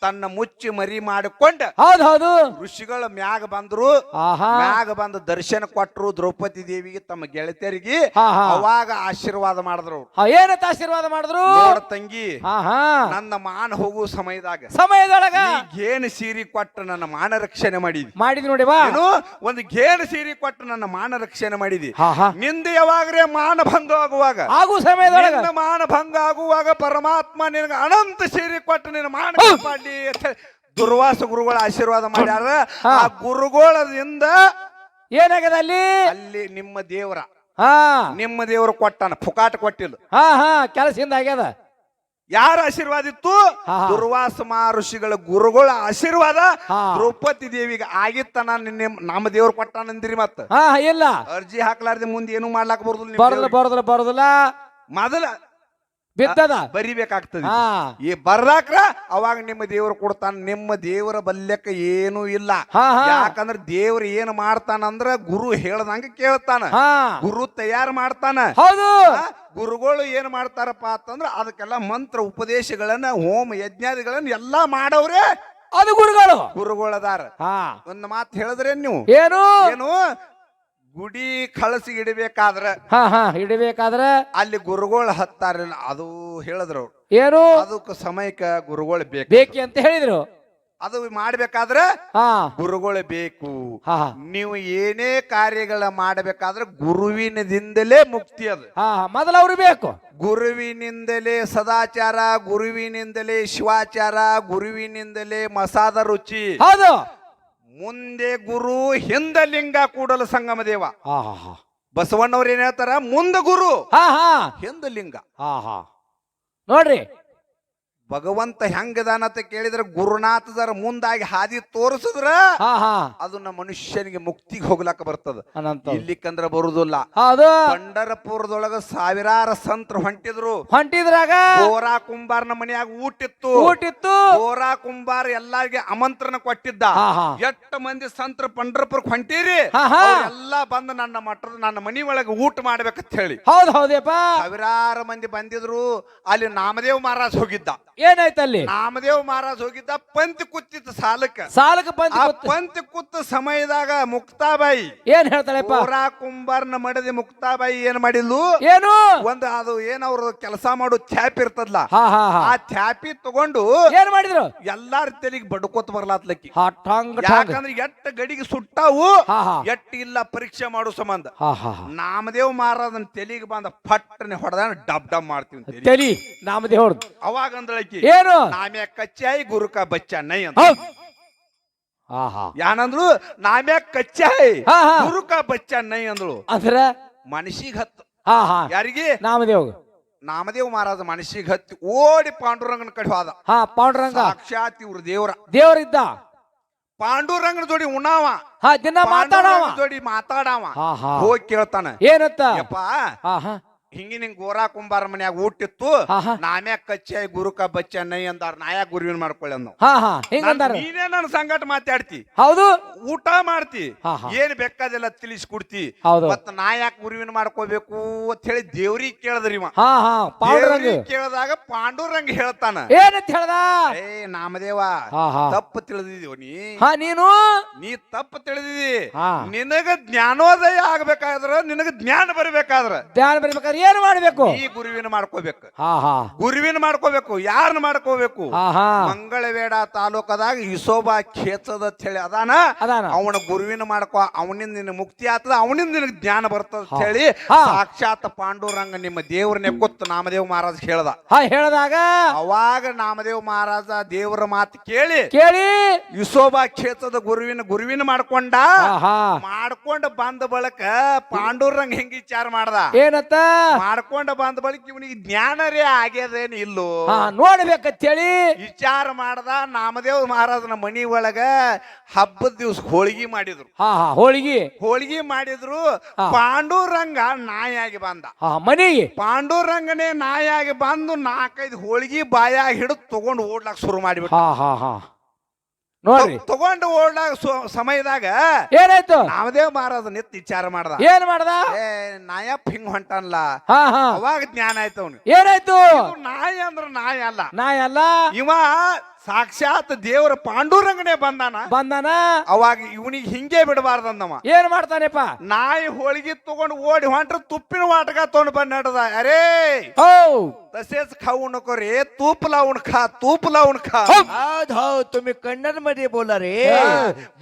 ತನ್ನ ಮುಚ್ಚಿ ಮರಿ ಮಾಡಿಕೊಂಡ ಹೌದೌದು ಹೌದು. ಋಷಿಗಳ ಮ್ಯಾಗ ಬಂದ್ರು. ಆಹಾ. ಮ್ಯಾಗ ಬಂದು ದರ್ಶನ ಕೊಟ್ರು ದ್ರೌಪದಿ ದೇವಿಗೆ ತಮ್ಮ ಗೆಳತಿಯರಿಗೆ. ಅವಾಗ ಆಶೀರ್ವಾದ ಮಾಡಿದ್ರು ಅವ್ರು. ಹಾ, ಏನಂತ ಆಶೀರ್ವಾದ ಮಾಡಿದ್ರು? ನೋಡ ತಂಗಿ ಹಾ ಹಾ ನನ್ನ ಮಾನ ಹೋಗುವ ಸಮಯದಾಗ. ಸಮಯದೊಳಗ ಗೇನು ಸೀರಿ ಕೊಟ್ಟು ನನ್ನ ಮಾನ ರಕ್ಷಣೆ ಮಾಡಿದಿ. ಮಾಡಿದ್ ನೋಡಿ ಬಾ. ಏನು? ಒಂದು ಗೇನು ಸೀರಿ ಕೊಟ್ಟು ನನ್ನ ಮಾನ ರಕ್ಷಣೆ ಮಾಡಿದಿ. ಹಾ ಹಾ ನಿಂದ ಯಾವಾಗ್ರೆ ಮಾನ ಭಂಗ ಆಗುವಾಗ. ಆಗು ಸಮಯದೊಳಗ. ನಿನ್ನ ಮಾನ ಭಂಗ ಆಗುವಾಗ ಪರಮಾತ್ಮ ನಿನಗೆ ಅನಂತ ಸೀರಿ ಕೊಟ್ಟು ನಿನ್ನ ಮಾನ ಕಾಪಾಡ್ಲಿ. ಅಂತ ದುರ್ವಾಸ ಗುರುಗಳ ಆಶೀರ್ವಾದ ಮಾಡ್ಯಾರ. ಆ ಗುರುಗಳದಿಂದ ಏನಾಗ್ಯದ ಅಲ್ಲಿ? ಅಲ್ಲಿ ನಿಮ್ಮ ದೇವರ. ಹಾ. ನಿಮ್ಮ ದೇವರು ಕೊಟ್ಟಾನ ಫುಕಾಟ ಕೊಟ್ಟಿಲ್ಲ. ಹಾ ಹಾ ಕೆಲಸದಿಂದ ಆಗ್ಯದ. ಯಾರ ಆಶೀರ್ವಾದ ಇತ್ತು. ದುರ್ವಾಸ ಮಹರ್ಷಿಗಳ ಗುರುಗಳ ಆಶೀರ್ವಾದ. ದ್ರೌಪದಿ ದೇವಿಗೆ ಆಗಿತ್ತನ ನಿನ್ನೆ ನಮ್ಮ ದೇವ್ರು ಕೊಟ್ಟಾನಂದಿರಿ ಮತ್ತ. ಹಾ ಇಲ್ಲ. ಅರ್ಜಿ ಹಾಕ್ಲಾರ್ದೆ ಮುಂದೆ ಏನು ಮಾಡ್ಲಾಕ ಬರುದಿಲ್ಲ ಬರೋದಿಲ್ಲ ಬರೋದಿಲ್ಲ ಬರೋದಿಲ್ಲ. ಮೊದಲ ಬಿದ್ದದ? ಬರಿಬೇಕಾಗ್ತದೆ ಹಾ ಈ ಬರ್ದಾಕ್ರ ಅವಾಗ ನಿಮ್ಮ ದೇವರು ಕೊಡ್ತಾನ. ನಿಮ್ಮ ದೇವರ ಬಲ್ಯಕ್ಕ ಏನೂ ಇಲ್ಲ. ಹಾ ಹಾ. ಯಾಕಂದ್ರ ದೇವ್ರ ಏನ್ ಮಾಡ್ತಾನಂದ್ರ ಗುರು ಹೇಳ್ದಂಗ ಕೇಳ್ತಾನ. ಹಾ. ಗುರು ತಯಾರು ಮಾಡ್ತಾನ. ಹೌದು. ಆ, ಗುರುಗಳು ಏನ್ ಮಾಡ್ತಾರಪ್ಪ ಅಂತಂದ್ರ ಅದಕ್ಕೆಲ್ಲ ಮಂತ್ರ ಉಪದೇಶಗಳನ್ನ ಹೋಮ ಯಜ್ಞಾದಿಗಳನ್ನ ಎಲ್ಲಾ ಮಾಡವ್ರೆ. ಅದು ಗುರುಗಳು. ಗುರುಗಳದಾರ. ಹಾ. ಒಂದ್ ಮಾತು ಹೇಳಿದ್ರೆ ನೀವು? ಏನು? ಏನು? ಗುಡಿ ಕಳಸಿ ಇಡಬೇಕಾದ್ರ ಹಾ ಹಾ ಹಿಡಿಬೇಕಾದ್ರ ಅಲ್ಲಿ ಗುರುಗಳು ಹತ್ತಾರಿಲ್ಲ ಅದು ಹೇಳಿದ್ರು ಅವ್ರು. ಏನು? ಅದಕ್ಕೆ ಸಮಯಕ್ಕೆ ಗುರುಗಳು ಬೇಕು ಬೇಕಿ ಅಂತ ಹೇಳಿದ್ರು. ಅದು ಮಾಡ್ಬೇಕಾದ್ರೆ ಹಾ. ಗುರುಗಳು ಬೇಕು. ಹಾ. ನೀವು ಏನೇ ಕಾರ್ಯಗಳ ಮಾಡಬೇಕಾದ್ರೆ ಗುರುವಿನದಿಂದಲೇ ಮುಕ್ತಿ ಅದು. ಹಾ ಹಾ ಮೊದಲು ಅವ್ರು ಬೇಕು. ಗುರುವಿನಿಂದಲೇ ಸದಾಚಾರ ಗುರುವಿನಿಂದಲೇ ಶಿವಾಚಾರ ಗುರುವಿನಿಂದಲೇ ಮಸಾದ ರುಚಿ. ಹೌದು. ಮುಂದೆ ಗುರು ಹಿಂದ ಲಿಂಗ ಕೂಡಲ ಸಂಗಮ ದೇವ. ಆಹಾ ಹಾ ಹಾ. ಬಸವಣ್ಣವ್ರು ಏನ್ ಹೇಳ್ತಾರ? ಮುಂದೆ ಗುರು ಹಾ ಹಾ. ಹಿಂದ ಲಿಂಗ. ಹಾ ಹಾ. ನೋಡ್ರಿ ಭಗವಂತ ಹೆಂಗದಾನಂತ ಕೇಳಿದ್ರೆ ಗುರುನಾಥದರ ಮುಂದಾಗಿ ಹಾದಿ ತೋರಿಸಿದ್ರ ಅದನ್ನ ಮನುಷ್ಯನಿಗೆ ಮುಕ್ತಿಗೆ ಹೋಗ್ಲಾಕ ಬರ್ತದ. ಇಲ್ಲಿ ಇಲ್ಲಿಕ್ಕಂದ್ರ ಬರುದಿಲ್ಲ. ಪಂಡರಪುರದೊಳಗ ಸಾವಿರಾರ ಸಂತರು ಹೊಂಟಿದ್ರು. ಹೊಂಟಿದ್ರಾಗ ಬೋರಾ ಕುಂಬಾರನ ಮನೆಯಾಗ ಊಟಿತ್ತು. ಊಟಿತ್ತು. ಬೋರಾ ಕುಂಬಾರ ಎಲ್ಲಾರಿಗೆ ಆಮಂತ್ರಣ ಕೊಟ್ಟಿದ್ದ. ಎಷ್ಟು ಮಂದಿ ಸಂತ್ರ ಪಂಡರಪುರಕ್ಕೆ ಹೊಂಟಿರಿ. ಎಲ್ಲ ಬಂದು ನನ್ನ ಮಠದ ನನ್ನ ಮನಿ ಒಳಗ ಊಟ ಮಾಡ್ಬೇಕಂತ ಹೇಳಿ. ಹೌದ್ ಹೌದಪ್ಪ. ಸಾವಿರಾರು ಮಂದಿ ಬಂದಿದ್ರು. ಅಲ್ಲಿ ನಾಮದೇವ್ ಮಹಾರಾಜ್ ಹೋಗಿದ್ದ. ಏನಾಯ್ತಲ್ಲಿ? ನಾಮದೇವ್ ಮಹಾರಾಜ್ ಹೋಗಿದ್ದ ಪಂತಿ ಕುತ್ತಿತ್ತು ಸಾಲಕ್ಕ. ಸಾಲಕ್ಕ ಪಂತ್ ಆ ಕೂತ್- ಪಂತಿ ಕುತ್ತ ಸಮಯದಾಗ ಮುಕ್ತಾಬಾಯಿ. ಏನ್ ಹೇಳ್ತಾಳೆಪ್ಪ? ಬೋರಾ ಕುಂಬಾರ್ನ ಮಡದಿ ಮುಕ್ತಾಬಾಯಿ ಏನ್ ಮಾಡಿದ್ಲು? ಏನು? ಒಂದು ಅದು ಏನ್ ಅವ್ರ ಕೆಲಸ ಮಾಡೋ ಛಾಪ್ ಇರ್ತದ್ಲ. ಹಾ ಹಾ ಹಾ. ಆ ಛಾಪಿ ತಗೊಂಡು ಏನ್ ಮಾಡಿದ್ರು? ಎಲ್ಲಾರ ತಲೆಗೆ ಬಡ್ಕೋತ ಬರ್ಲಾತ್ಲಕ್ಕಿ. ಹಾ ಟಾಂಗ್ ಟಾಂಗ್ ಯಾಕಂದ್ರೆ ಎಟ್ಟ ಗಡಿಗೆ ಸುಟ್ಟಾವು ಹಾ ಹಾ. ಎಟ್ಟ ಇಲ್ಲ ಪರೀಕ್ಷೆ ಮಾಡೋ ಸಂಬಂಧ. ಹಾ ಹಾ ಹಾ. ನಾಮದೇವ್ ಮಹಾರಾಜನ ತೆಲಿಗೆ ಬಂದ ಪಟ್ಟನೆ ಹೊಡೆದ ಡಬ್ ಡಬ್ ಮಾಡ್ತೀವಿ ತೆಲಿ. ತಲಿ ನಾಮದೇವ್ರದ್ದು. ಅವಾಗ ಅಂದಳಕಿ ಏನು? ನಾಮ್ಯಾ ಕಚ್ಚಾಯಿ ಗುರುಕ ಬಚ್ಚ ನೈ ಅಂತ. ಆಹಾ. ಯಾನಂದ್ರು ನಾಮ್ಯಾ ಕಚ್ಚಾಯಿ ಹಾ ಹಾ. ಗುರುಕ ಬಚ್ಚ ನೈ ಅಂದ್ರು ಅಂದ್ರ? ಮನಸ್ಸಿಗೆ ಹತ್ತು ಹಾ ಹಾ. ಯಾರಿಗೆ? ನಾಮದೇವ್. ನಾಮದೇವ್ ಮಹಾರಾಜ ಮನಸ್ಸಿಗೆ ಹತ್ತಿ ಓಡಿ ಪಾಂಡುರಂಗನ ಕಡೆ ಹೋದ. ಹಾ ಪಾಂಡುರಂಗ. ಸಾಕ್ಷಾತ್ ಇವ್ರ ದೇವರ. ದೇವರಿದ್ದ. ಪಾಂಡುರಂಗನ ಜೋಡಿ ಉಣಾವ ಹಾ ದಿನ ಮಾತಾಡಾವ. ಪಾಂಡುರಂಗನ ಜೋಡಿ ಮಾತಾಡಾವ. ಹಾ ಹಾ ಹೋಗಿ ಕೇಳ್ತಾನ. ಏನತ್ತ ಯಪ್ಪ ಹಾ ಹಾ ಹಿಂಗಿನ ಗೋರಾ ಕುಂಬಾರ ಮನ್ಯಾಗ ಊಟಿತ್ತು ಹಾ, ಹಾ. ನಾಮ್ಯಾಕ ಕಚ್ಚೆ ಗುರುಕ ಬಚ್ಚ ನೈ ಅಂದಾರ ನಾಯಕ್ ಗುರುವಿನ ಮಾಡ್ಕೊಳ್ಳಿ ಅನ್ನೋ ಹಾ ಹಾ. ಹಿಂಗಂದಾರ ನೀನೇ ನನ್ನ ಸಂಗಟ ಮಾತಾಡ್ತಿ. ಹೌದು. ಊಟ ಮಾಡ್ತಿ. ಹಾ, ಹಾ. ಏನ್ ಬೇಕಾದೆಲ್ಲ ತಿಳಿಸಿ ಕೊಡ್ತಿ. ಹೌದು. ಮತ್ತ ನಾ ಯಾಕೆ ಗುರುವಿನ ಮಾಡ್ಕೋಬೇಕು ಅಂತ ಹೇಳಿ ದೇವ್ರಿಗೆ ಕೇಳದ್ರಿ ಇವ. ಹಾ ಹಾ. ಪಾಂಡುರಂಗ. ದೇವ್ರಿಗೆ ಕೇಳಿದಾಗ ಪಾಂಡುರಂಗ ಹೇಳ್ತಾನ. ಏನಂತ ಹೇಳ್ದ? ಏ ನಾಮದೇವ ಹಾ ಹಾ. ತಪ್ಪು ತಿಳಿದಿದೀವ ನೀ? ಹಾ ನೀನು? ನೀ ತಪ್ಪು ತಿಳಿದಿದಿ ಹಾ. ನಿನಗ ಜ್ಞಾನೋದಯ ಆಗ್ಬೇಕಾದ್ರ ನಿನಗ ಜ್ಞಾನ ಬರ್ಬೇಕಾದ್ರ. ಜ್ಞಾನ ಬರ್ಬೇಕಾದ್ರೆ ಏನು ಮಾಡ್ಬೇಕು? ಈ ಗುರುವಿನ ಮಾಡ್ಕೋಬೇಕು. ಹಾ ಹಾ. ಗುರುವಿನ ಮಾಡ್ಕೋಬೇಕು. ಯಾರನ್ನ ಮಾಡ್ಕೋಬೇಕು? ಹಾ ಹಾ. ಮಂಗಳವೇಡ ತಾಲೂಕದಾಗ ಇಸೋಬಾ ಕ್ಷೇತ್ರದ ಹೇಳಿ ಅದಾನ. ಅದಾನ. ಅವನ ಗುರುವಿನ ಮಾಡ್ಕೋ ಅವನಿಂದ ನಿನ್ನ ಮುಕ್ತಿ ಆತದ ಅವನಿಂದ ನಿನಗೆ ಜ್ಞಾನ ಬರ್ತದ ಹೇಳಿ ಹಾ. ಸಾಕ್ಷಾತ್ ಪಾಂಡುರಂಗ ನಿಮ್ಮ ದೇವ್ರನ್ನೇ ಕೊತ್ತು ನಾಮದೇವ್ ಮಹಾರಾಜ್ ಹೇಳ್ದ. ಹಾ ಹೇಳ್ದಾಗ? ಅವಾಗ ನಾಮದೇವ್ ಮಹಾರಾಜ ದೇವರ ಮಾತು ಕೇಳಿ ಕೇಳಿ. ಇಸೋಬಾ ಕ್ಷೇತ್ರದ ಗುರುವಿನ ಗುರುವಿನ ಮಾಡ್ಕೊಂಡ. ಹಾ ಹಾ. ಮಾಡ್ಕೊಂಡ ಬಂದ ಬಳಕ ಪಾಂಡುರಂಗ ಹೆಂಗ್ ವಿಚಾರ ಮಾಡ್ದ? ಏನತ್ತ? ಮಾಡ್ಕೊಂಡ ಬಂದ ಬಳಿಕ ಇವನಿಗೆ ಜ್ಞಾನರೇ ಆಗ್ಯದೇನು ಇಲ್ಲೋ. ನೋಡ್ಬೇಕಂತೇಳಿ. ವಿಚಾರ ಮಾಡ್ದ ನಾಮದೇವ್ ಮಹಾರಾಜನ ಮನಿ ಒಳಗ ಹಬ್ಬದ ದಿವ್ಸ ಹೋಳಿಗೆ ಮಾಡಿದ್ರು. ಹಾ ಹಾ ಹೋಳಿಗೆ. ಹೋಳಿಗೆ ಮಾಡಿದ್ರು. ಪಾಂಡುರಂಗ ನಾಯಾಗಿ ಬಂದ. ಹಾ ಮನೆಗೆ ಪಾಂಡುರಂಗನೇ ನಾಯಾಗಿ ಬಂದು ನಾಲ್ಕೈದು ಹೋಳಿಗೆ ಬಾಯಾಗಿ ಹಿಡಿದು ತಗೊಂಡು ಓಡ್ಲಾಕ್ ಶುರು ಮಾಡಿಬಿಟ್ಟು ಹಾ ಹಾ ಹಾ. ನೋಡ್ರಿ. ತಗೊಂಡು ಓಡಾಗ ಸಮಯದಾಗ ಏನಾಯ್ತು? ನಾಮದೇವ್ ಮಹಾರಾಜ ನಿತ್ ವಿಚಾರ ಮಾಡ್ದ. ಏನ್ ಮಾಡ್ದ? ಏ ನಾಯಪ್ಪ ಹಿಂಗ್ ಹೊಂಟನ್ಲ. ಅವಾಗ ಜ್ಞಾನ ಆಯ್ತು ಅವನು ಏನಾಯ್ತು? ನಾಯಿ ಅಂದ್ರ ನಾಯಿ ಅಲ್ಲ. ನಾಯಿ ಅಲ್ಲ? ಇವ ಸಾಕ್ಷಾತ್ ದೇವರ ಪಾಂಡುರಂಗನೆ ಬಂದಾನ. ಬಂದಾನ? ಅವಾಗ ಇವನಿಗೆ ಹಿಂಗೆ ಬಿಡಬಾರ್ದಂದವ. ಏನ್ ಮಾಡ್ತಾನೆಪ್ಪ? ನಾಯಿ ಹೋಳಿಗೆ ತಗೊಂಡು ಓಡಿ ಹೊಂಟ್ರ ತುಪ್ಪಿನ ವಾಟಕ ತಗೊಂಡು ಬಂದ ನಡ್ದ. ಅರೇ! ಹೋ! तसेच खाऊ नको रे तूप लावून खा तूप लावून खा ಹೌದ್ ಹೌದ್ तुम्ही ಕನ್ನಡ मध्ये बोला रे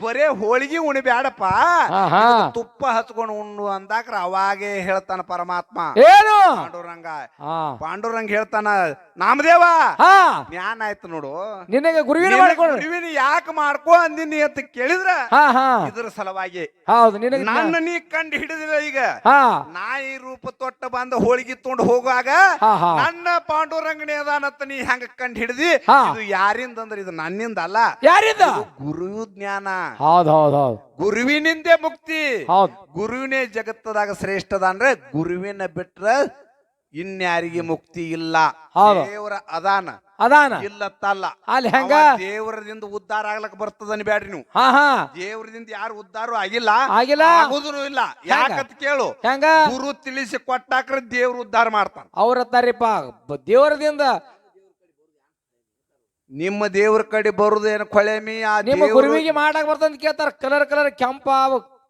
ಬರೇ ಹೋಳಿಗೆ ಉಣಿಬ್ಯಾಡಪ್ಪ ಹಾ, ಹಾ. ತುಪ್ಪ ಹಚ್ಕೊಂಡು ಉಣ್ಣು ಅಂದಾಕ್ರ ಅವಾಗೆ ಹೇಳ್ತಾನ ಪರಮಾತ್ಮ ಏನು ಪಾಂಡುರಂಗ ಹಾ ಪಾಂಡುರಂಗ ಹೇಳ್ತಾನ ನಾಮದೇವ ಹಾ ಜ್ಞಾನ ಆಯ್ತು ನೋಡು ನಿನಗೆ ಗುರುವಿನ ನಿನಗ್ ಮಾಡ್ಕೊಂಡು ಗುರುವಿನ ಯಾಕೆ ಮಾಡ್ಕೋ ಅಂದಿನಿ ಅಂತ ಕೇಳಿದ್ರ ಹಾ ಹಾ ಇದ್ರ ಸಲುವಾಗಿ ಹೌದು ನಿನಗೆ ನನ್ನ ನೀ ಕಂಡು ಹಿಡಿದಿಲ್ಲ ಈಗ ಹಾ ನಾಯಿ ರೂಪ ತೊಟ್ಟ ಬಂದ ಹೋಳಿಗೆ ತೊಗೊಂಡು ಹೋಗುವಾಗ ಹಾ, ಹಾ. ನನ್ನ ಪಾಂಡುರಂಗನೇ ಅದಾನತ್ತ ನೀ ಹೆಂಗ ಕಂಡ್ ಹಿಡಿದಿ? ಹಾ. ಇದು ಯಾರಿಂದ ಅಂದ್ರೆ ಇದು ನನ್ನಿಂದ ಅಲ್ಲ. ಯಾರಿಂದ? ಇದು ಗುರು ಜ್ಞಾನ. ಹೌದ್ ಹೌದ್ ಹೌದ್. ಗುರುವಿನಿಂದೇ ಮುಕ್ತಿ. ಹೌದ್. ಗುರುವಿನೇ ಜಗತ್ತದಾಗ ಶ್ರೇಷ್ಠದ ಅಂದ್ರೆ ಗುರುವಿನ ಬಿಟ್ರ ಇನ್ಯಾರಿಗೆ ಮುಕ್ತಿ ಇಲ್ಲ? ಹೌದು. ದೇವರ ಅದಾನ? ಅದಾನ. ಇಲ್ಲತ್ತಲ್ಲ. ಅಲ್ಲಿ ಹೆಂಗ? ದೇವರದಿಂದ ಉದ್ಧಾರ ಆಗ್ಲಕ್ ಬರ್ತದನ್ ಬ್ಯಾಡ್ರಿ ನೀವು. ಹಾ ಹಾ. ದೇವರದಿಂದ ಯಾರು ಉದ್ಧಾರ ಆಗಿಲ್ಲ? ಆಗಿಲ್ಲ. ಆಗುದೂ ಇಲ್ಲ. ಯಾಕತ್ ಕೇಳು. ಹೆಂಗ? ಗುರು ತಿಳಿಸಿ ಕೊಟ್ಟಾಕ್ರ ದೇವ್ರ ಉದ್ಧಾರ ಮಾಡ್ತಾನ. ಅವ್ರ ಹತ್ತಾರಿಪ್ಪ ಬ- ದೇವರದಿಂದ ನಿಮ್ಮ ದೇವ್ರ ಕಡೆ ಏನು ಕೊಳೆಮಿ? ಆ ನಿಮ್ಮ ದೇವ್ರು- ಗುರುವಿಗೆ ಮಾಡಕ್ ಬರ್ತಂತ ಕೇಳ್ತಾರ. ಕಲರ್ ಕಲರ್ ಕೆಂಪ ಅವು.